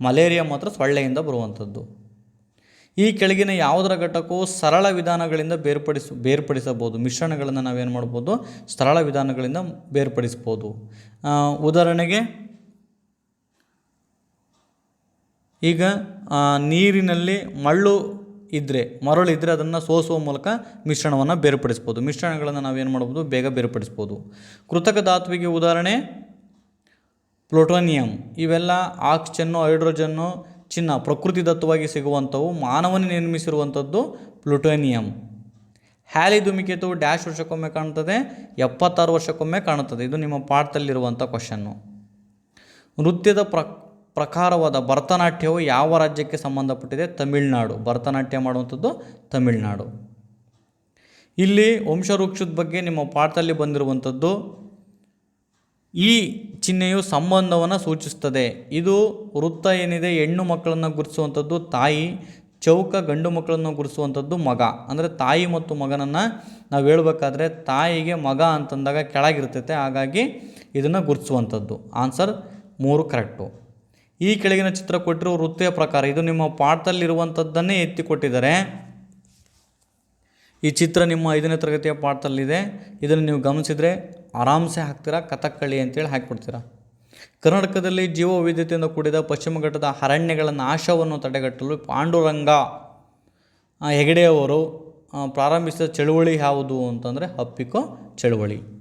ಮಲೇರಿಯಾ ಮಾತ್ರ ಸೊಳ್ಳೆಯಿಂದ ಬರುವಂಥದ್ದು. ಈ ಕೆಳಗಿನ ಯಾವುದರ ಘಟಕವು ಸರಳ ವಿಧಾನಗಳಿಂದ ಬೇರ್ಪಡಿಸ, ಬೇರ್ಪಡಿಸಬಹುದು. ಮಿಶ್ರಣಗಳನ್ನು ನಾವೇನು ಮಾಡ್ಬೋದು? ಸರಳ ವಿಧಾನಗಳಿಂದ ಬೇರ್ಪಡಿಸ್ಬೋದು. ಉದಾಹರಣೆಗೆ, ಈಗ ನೀರಿನಲ್ಲಿ ಮಳ್ಳು ಇದ್ದರೆ ಮರಳು ಇದ್ದರೆ ಅದನ್ನು ಸೋಸುವ ಮೂಲಕ ಮಿಶ್ರಣವನ್ನು ಬೇರ್ಪಡಿಸ್ಬೋದು. ಮಿಶ್ರಣಗಳನ್ನು ನಾವೇನು ಮಾಡ್ಬೋದು? ಬೇಗ ಬೇರ್ಪಡಿಸ್ಬೋದು. ಕೃತಕ ಧಾತುವಿಗೆ ಉದಾಹರಣೆ, ಪ್ಲೋಟೋನಿಯಂ. ಇವೆಲ್ಲ ಆಕ್ಸಿಜನ್ನು, ಹೈಡ್ರೋಜನ್ನು, ಚಿನ್ನ ಪ್ರಕೃತಿದತ್ತವಾಗಿ ಸಿಗುವಂಥವು, ಮಾನವನೇ ನಿರ್ಮಿಸಿರುವಂಥದ್ದು ಪ್ಲೂಟೋನಿಯಂ. ಹ್ಯಾಲಿ ಧುಮಿಕೇತು ಡ್ಯಾಶ್ ವರ್ಷಕ್ಕೊಮ್ಮೆ ಕಾಣುತ್ತದೆ ಎಪ್ಪತ್ತಾರು ವರ್ಷಕ್ಕೊಮ್ಮೆ ಕಾಣುತ್ತದೆ. ಇದು ನಿಮ್ಮ ಪಾಠದಲ್ಲಿರುವಂಥ ಕ್ವಶನ್ನು ನೃತ್ಯದ ಪ್ರ ಪ್ರಕಾರವಾದ ಭರತನಾಟ್ಯವು ಯಾವ ರಾಜ್ಯಕ್ಕೆ ಸಂಬಂಧಪಟ್ಟಿದೆ? ತಮಿಳುನಾಡು. ಭರತನಾಟ್ಯ ಮಾಡುವಂಥದ್ದು ತಮಿಳುನಾಡು. ಇಲ್ಲಿ ವಂಶವೃಕ್ಷದ ಬಗ್ಗೆ ನಿಮ್ಮ ಪಾಠದಲ್ಲಿ ಬಂದಿರುವಂಥದ್ದು, ಈ ಚಿಹ್ನೆಯು ಸಂಬಂಧವನ್ನು ಸೂಚಿಸ್ತದೆ ಇದು ವೃತ್ತ ಏನಿದೆ? ಹೆಣ್ಣು ಮಕ್ಕಳನ್ನು ಗುರುತಿಸುವಂಥದ್ದು ತಾಯಿ, ಚೌಕ ಗಂಡು ಮಕ್ಕಳನ್ನು ಗುರುತಿಸುವಂಥದ್ದು ಮಗ. ಅಂದರೆ ತಾಯಿ ಮತ್ತು ಮಗನನ್ನು ನಾವು ಹೇಳಬೇಕಾದ್ರೆ ತಾಯಿಗೆ ಮಗ ಅಂತಂದಾಗ ಕೆಳಗಿರ್ತೈತೆ, ಹಾಗಾಗಿ ಇದನ್ನು ಗುರುತಿಸುವಂಥದ್ದು. ಆನ್ಸರ್ ಮೂರು ಕರೆಕ್ಟು ಈ ಕೆಳಗಿನ ಚಿತ್ರ ಕೊಟ್ಟಿರೋ ವೃತ್ತಿಯ ಪ್ರಕಾರ ಇದು ನಿಮ್ಮ ಪಾಠದಲ್ಲಿರುವಂಥದ್ದನ್ನೇ ಎತ್ತಿ ಕೊಟ್ಟಿದ್ದಾರೆ ಈ ಚಿತ್ರ ನಿಮ್ಮ ಐದನೇ ತರಗತಿಯ ಪಾಠದಲ್ಲಿದೆ. ಇದನ್ನು ನೀವು ಗಮನಿಸಿದರೆ ಆರಾಮ್ಸೆ ಹಾಕ್ತೀರಾ, ಕಥಕ್ಕಳಿ ಅಂತೇಳಿ ಹಾಕಿಬಿಡ್ತೀರಾ. ಕರ್ನಾಟಕದಲ್ಲಿ ಜೀವ ವೈವಿಧ್ಯತೆಯಿಂದ ಕೂಡಿದ ಪಶ್ಚಿಮ ಘಟ್ಟದ ಅರಣ್ಯಗಳ ನಾಶವನ್ನು ತಡೆಗಟ್ಟಲು ಪಾಂಡುರಂಗ ಹೆಗಡೆಯವರು ಪ್ರಾರಂಭಿಸಿದ ಚಳುವಳಿ ಯಾವುದು ಅಂತಂದರೆ ಹಪ್ಪಿಕೋ ಚಳುವಳಿ.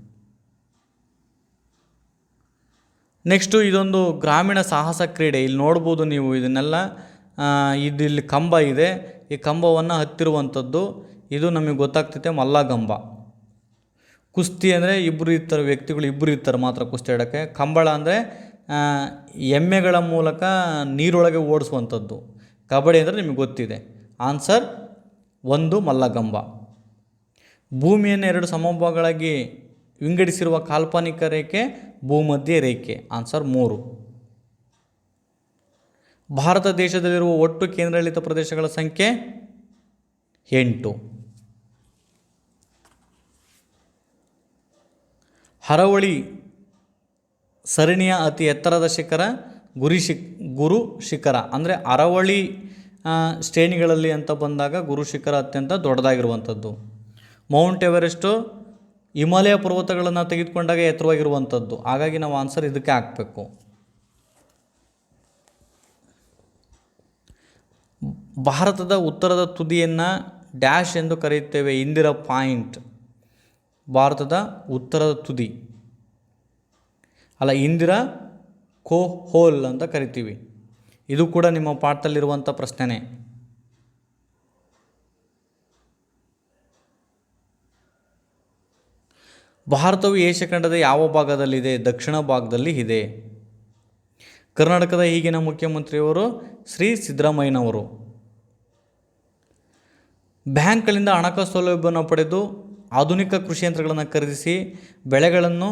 ನೆಕ್ಸ್ಟು ಇದೊಂದು ಗ್ರಾಮೀಣ ಸಾಹಸ ಕ್ರೀಡೆ. ಇಲ್ಲಿ ನೋಡ್ಬೋದು ನೀವು ಇದನ್ನೆಲ್ಲ ಇದು ಇಲ್ಲಿ ಕಂಬ ಇದೆ. ಈ ಕಂಬವನ್ನು ಹತ್ತಿರುವಂಥದ್ದು ಇದು ನಮಗೆ ಗೊತ್ತಾಗ್ತೈತೆ ಮಲ್ಲಗಂಬ. ಕುಸ್ತಿ ಅಂದರೆ ಇಬ್ಬರು ಇರ್ತಾರೆ, ವ್ಯಕ್ತಿಗಳು ಇಬ್ಬರು ಇರ್ತಾರೆ ಮಾತ್ರ ಕುಸ್ತಿ ಆಡೋಕ್ಕೆ. ಕಂಬಳ ಅಂದರೆ ಎಮ್ಮೆಗಳ ಮೂಲಕ ನೀರೊಳಗೆ ಓಡಿಸುವಂಥದ್ದು. ಕಬಡ್ಡಿ ಅಂದರೆ ನಿಮಗೆ ಗೊತ್ತಿದೆ. ಆನ್ಸರ್ ಒಂದು ಮಲ್ಲಗಂಬ. ಭೂಮಿಯನ್ನು ಎರಡು ಸಮಭಾಗಗಳಾಗಿ ವಿಂಗಡಿಸಿರುವ ಕಾಲ್ಪನಿಕ ರೇಖೆ, ಭೂಮಧ್ಯ ರೇಖೆ. ಆನ್ಸರ್ ಮೂರು. ಭಾರತ ದೇಶದಲ್ಲಿರುವ ಒಟ್ಟು ಕೇಂದ್ರಾಡಳಿತ ಪ್ರದೇಶಗಳ ಸಂಖ್ಯೆ ಎಂಟು. ಹರವಳಿ ಸರಣಿಯ ಅತಿ ಎತ್ತರದ ಶಿಖರ, ಗುರಿ ಶಿಖ್, ಗುರು ಶಿಖರ. ಅಂದರೆ ಅರವಳಿ ಶ್ರೇಣಿಗಳಲ್ಲಿ ಅಂತ ಬಂದಾಗ ಗುರು ಶಿಖರ ಅತ್ಯಂತ ದೊಡ್ಡದಾಗಿರುವಂಥದ್ದು. ಮೌಂಟ್ ಎವರೆಸ್ಟು ಹಿಮಾಲಯ ಪರ್ವತಗಳನ್ನು ತೆಗೆದುಕೊಂಡಾಗ ಎತ್ತರವಾಗಿರುವಂಥದ್ದು. ಹಾಗಾಗಿ ನಾವು ಆನ್ಸರ್ ಇದಕ್ಕೆ ಹಾಕಬೇಕು. ಭಾರತದ ಉತ್ತರದ ತುದಿಯನ್ನು ಡ್ಯಾಶ್ ಎಂದು ಕರೆಯುತ್ತೇವೆ. ಇಂದಿರಾ ಪಾಯಿಂಟ್. ಭಾರತದ ಉತ್ತರದ ತುದಿ. ಅಲ್ಲ, ಇಂದಿರಾ ಕೋ ಹೋಲ್ ಅಂತ ಕರಿತೀವಿ. ಇದು ಕೂಡ ನಿಮ್ಮ ಪಾಠದಲ್ಲಿರುವಂಥ ಪ್ರಶ್ನೆನೇ. ಭಾರತವು ಏಷ್ಯಾ ಖಂಡದ ಯಾವ ಭಾಗದಲ್ಲಿದೆ? ದಕ್ಷಿಣ ಭಾಗದಲ್ಲಿ ಇದೆ. ಕರ್ನಾಟಕದ ಈಗಿನ ಮುಖ್ಯಮಂತ್ರಿಯವರು ಶ್ರೀ ಸಿದ್ದರಾಮಯ್ಯನವರು. ಬ್ಯಾಂಕ್ಗಳಿಂದ ಹಣಕಾಸು ಸೌಲಭ್ಯವನ್ನು ಪಡೆದು ಆಧುನಿಕ ಕೃಷಿ ಯಂತ್ರಗಳನ್ನು ಖರೀದಿಸಿ ಬೆಳೆಗಳನ್ನು,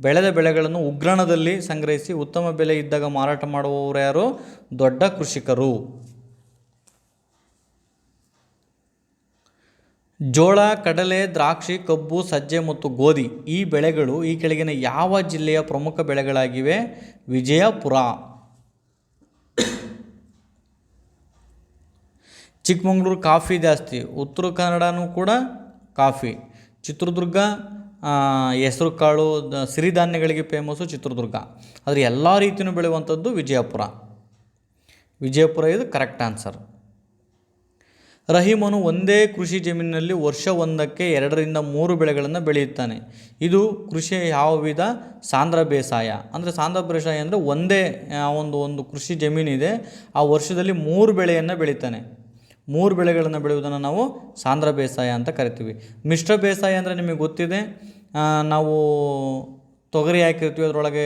ಬೆಳೆದ ಬೆಳೆಗಳನ್ನು ಉಗ್ರಾಣದಲ್ಲಿ ಸಂಗ್ರಹಿಸಿ ಉತ್ತಮ ಬೆಲೆ ಇದ್ದಾಗ ಮಾರಾಟ ಮಾಡುವವರು ಯಾರು? ದೊಡ್ಡ ಕೃಷಿಕರು. ಜೋಳ, ಕಡಲೆ, ದ್ರಾಕ್ಷಿ, ಕಬ್ಬು, ಸಜ್ಜೆ ಮತ್ತು ಗೋಧಿ ಈ ಬೆಳೆಗಳು ಈ ಕೆಳಗಿನ ಯಾವ ಜಿಲ್ಲೆಯ ಪ್ರಮುಖ ಬೆಳೆಗಳಾಗಿವೆ? ವಿಜಯಪುರ. ಚಿಕ್ಕಮಗಳೂರು ಕಾಫಿ ಜಾಸ್ತಿ, ಉತ್ತರ ಕನ್ನಡನೂ ಕೂಡ ಕಾಫಿ. ಚಿತ್ರದುರ್ಗ ಹೆಸರು ಕಾಳು ಸಿರಿಧಾನ್ಯಗಳಿಗೆ ಫೇಮಸ್ಸು ಚಿತ್ರದುರ್ಗ. ಆದರೆ ಎಲ್ಲ ರೀತಿಯೂ ಬೆಳೆಯುವಂಥದ್ದು ವಿಜಯಪುರ. ವಿಜಯಪುರ ಇದು ಕರೆಕ್ಟ್ ಆನ್ಸರ್ ರಹೀಮನು ಒಂದೇ ಕೃಷಿ ಜಮೀನಿನಲ್ಲಿ ವರ್ಷ ಒಂದಕ್ಕೆ ಎರಡರಿಂದ ಮೂರು ಬೆಳೆಗಳನ್ನು ಬೆಳೆಯುತ್ತಾನೆ. ಇದು ಕೃಷಿಯ ಯಾವ ವಿಧ? ಸಾಂದ್ರ ಬೇಸಾಯ. ಅಂದರೆ ಸಾಂದ್ರ ಬೇಸಾಯ ಅಂದರೆ ಒಂದೇ ಒಂದು ಒಂದು ಕೃಷಿ ಜಮೀನಿದೆ. ಆ ವರ್ಷದಲ್ಲಿ ಮೂರು ಬೆಳೆಯನ್ನು ಬೆಳೀತಾನೆ. ಮೂರು ಬೆಳೆಗಳನ್ನು ಬೆಳೆಯುವುದನ್ನು ನಾವು ಸಾಂದ್ರ ಬೇಸಾಯ ಅಂತ ಕರಿತೀವಿ. ಮಿಶ್ರ ಬೇಸಾಯ ಅಂದರೆ ನಿಮಗೆ ಗೊತ್ತಿದೆ ನಾವು ತೊಗರಿ ಹಾಕಿರ್ತೀವಿ, ಅದರೊಳಗೆ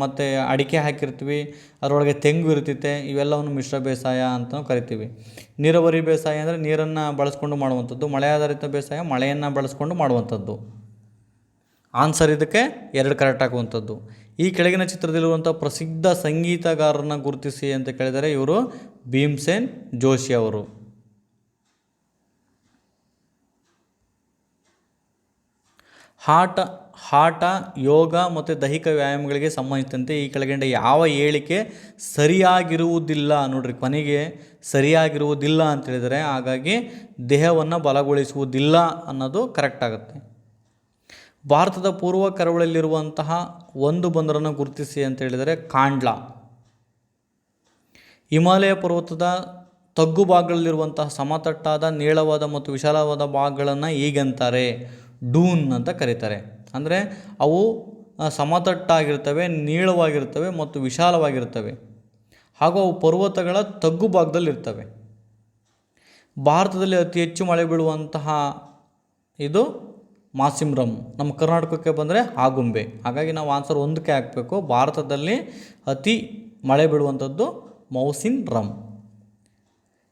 ಮತ್ತು ಅಡಿಕೆ ಹಾಕಿರ್ತೀವಿ, ಅದರೊಳಗೆ ತೆಂಗು ಇರ್ತೈತೆ ಇವೆಲ್ಲವನ್ನು ಮಿಶ್ರ ಬೇಸಾಯ ಅಂತ ಕರಿತೀವಿ. ನೀರಾವರಿ ಬೇಸಾಯ ಅಂದರೆ ನೀರನ್ನು ಬಳಸ್ಕೊಂಡು ಮಾಡುವಂಥದ್ದು, ಮಳೆ ಆಧಾರಿತ ಬೇಸಾಯ ಮಳೆಯನ್ನು ಬಳಸ್ಕೊಂಡು ಮಾಡುವಂಥದ್ದು. ಆನ್ಸರ್ ಇದಕ್ಕೆ ಎರಡು ಕರೆಕ್ಟ್ ಆಗುವಂಥದ್ದು. ಈ ಕೆಳಗಿನ ಚಿತ್ರದಲ್ಲಿರುವಂಥ ಪ್ರಸಿದ್ಧ ಸಂಗೀತಗಾರರನ್ನ ಗುರುತಿಸಿ ಅಂತ ಕೇಳಿದರೆ ಇವರು ಭೀಮ್ಸೇನ್ ಜೋಶಿ ಅವರು. ಹಾಟ ಹಾಟ, ಯೋಗ ಮತ್ತು ದೈಹಿಕ ವ್ಯಾಯಾಮಗಳಿಗೆ ಸಂಬಂಧಿಸಿದಂತೆ ಈ ಕೆಳಗಂಡ ಯಾವ ಹೇಳಿಕೆ ಸರಿಯಾಗಿರುವುದಿಲ್ಲ ನೋಡ್ರಿ. ಕೊನೆಗೆ ಸರಿಯಾಗಿರುವುದಿಲ್ಲ ಅಂತ ಹೇಳಿದರೆ ಹಾಗಾಗಿ ದೇಹವನ್ನು ಬಲಗೊಳಿಸುವುದಿಲ್ಲ ಅನ್ನೋದು ಕರೆಕ್ಟ್ ಆಗುತ್ತೆ. ಭಾರತದ ಪೂರ್ವ ಕರಾವಳಿಯಲ್ಲಿರುವಂತಹ ಒಂದು ಬಂದರನ್ನು ಗುರುತಿಸಿ ಅಂತ ಹೇಳಿದರೆ ಕಾಂಡ್ಲಾ. ಹಿಮಾಲಯ ಪರ್ವತದ ತಗ್ಗು ಭಾಗಗಳಲ್ಲಿರುವಂತಹ ಸಮತಟ್ಟಾದ, ನೀಳವಾದ ಮತ್ತು ವಿಶಾಲವಾದ ಭಾಗಗಳನ್ನು ಹೀಗೆಂತಾರೆ, ಡೂನ್ ಅಂತ ಕರೀತಾರೆ. ಅಂದರೆ ಅವು ಸಮತಟ್ಟಾಗಿರ್ತವೆ, ನೀಳವಾಗಿರ್ತವೆ ಮತ್ತು ವಿಶಾಲವಾಗಿರ್ತವೆ. ಹಾಗೂ ಅವು ಪರ್ವತಗಳ ತಗ್ಗು ಭಾಗದಲ್ಲಿರ್ತವೆ. ಭಾರತದಲ್ಲಿ ಅತಿ ಹೆಚ್ಚು ಮಳೆ ಬೀಳುವಂತಹ ಇದು ಮಾಸಿಮ್ರಮ್. ನಮ್ಮ ಕರ್ನಾಟಕಕ್ಕೆ ಬಂದರೆ ಆಗುಂಬೆ. ಹಾಗಾಗಿ ನಾವು ಆನ್ಸರ್ ಒಂದಕ್ಕೆ ಹಾಕಬೇಕು. ಭಾರತದಲ್ಲಿ ಅತಿ ಮಳೆ ಬೀಳುವಂಥದ್ದು ಮೌಸಿನ್ ರಮ್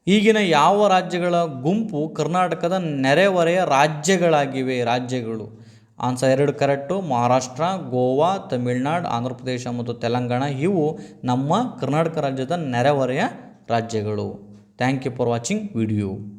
ಈಗಿನ ಯಾವ ರಾಜ್ಯಗಳ ಗುಂಪು ಕರ್ನಾಟಕದ ನೆರೆಹೊರೆಯ ರಾಜ್ಯಗಳಾಗಿವೆ, ರಾಜ್ಯಗಳು? ಆನ್ಸರ್ ಎರಡು ಕರೆಕ್ಟು ಮಹಾರಾಷ್ಟ್ರ ಗೋವಾ ತಮಿಳ್ನಾಡು ಆಂಧ್ರ ಪ್ರದೇಶ ಮತ್ತು ತೆಲಂಗಾಣ ಇವು ನಮ್ಮ ಕರ್ನಾಟಕ ರಾಜ್ಯದ ನೆರೆಹೊರೆಯ ರಾಜ್ಯಗಳು. Thank you for watching video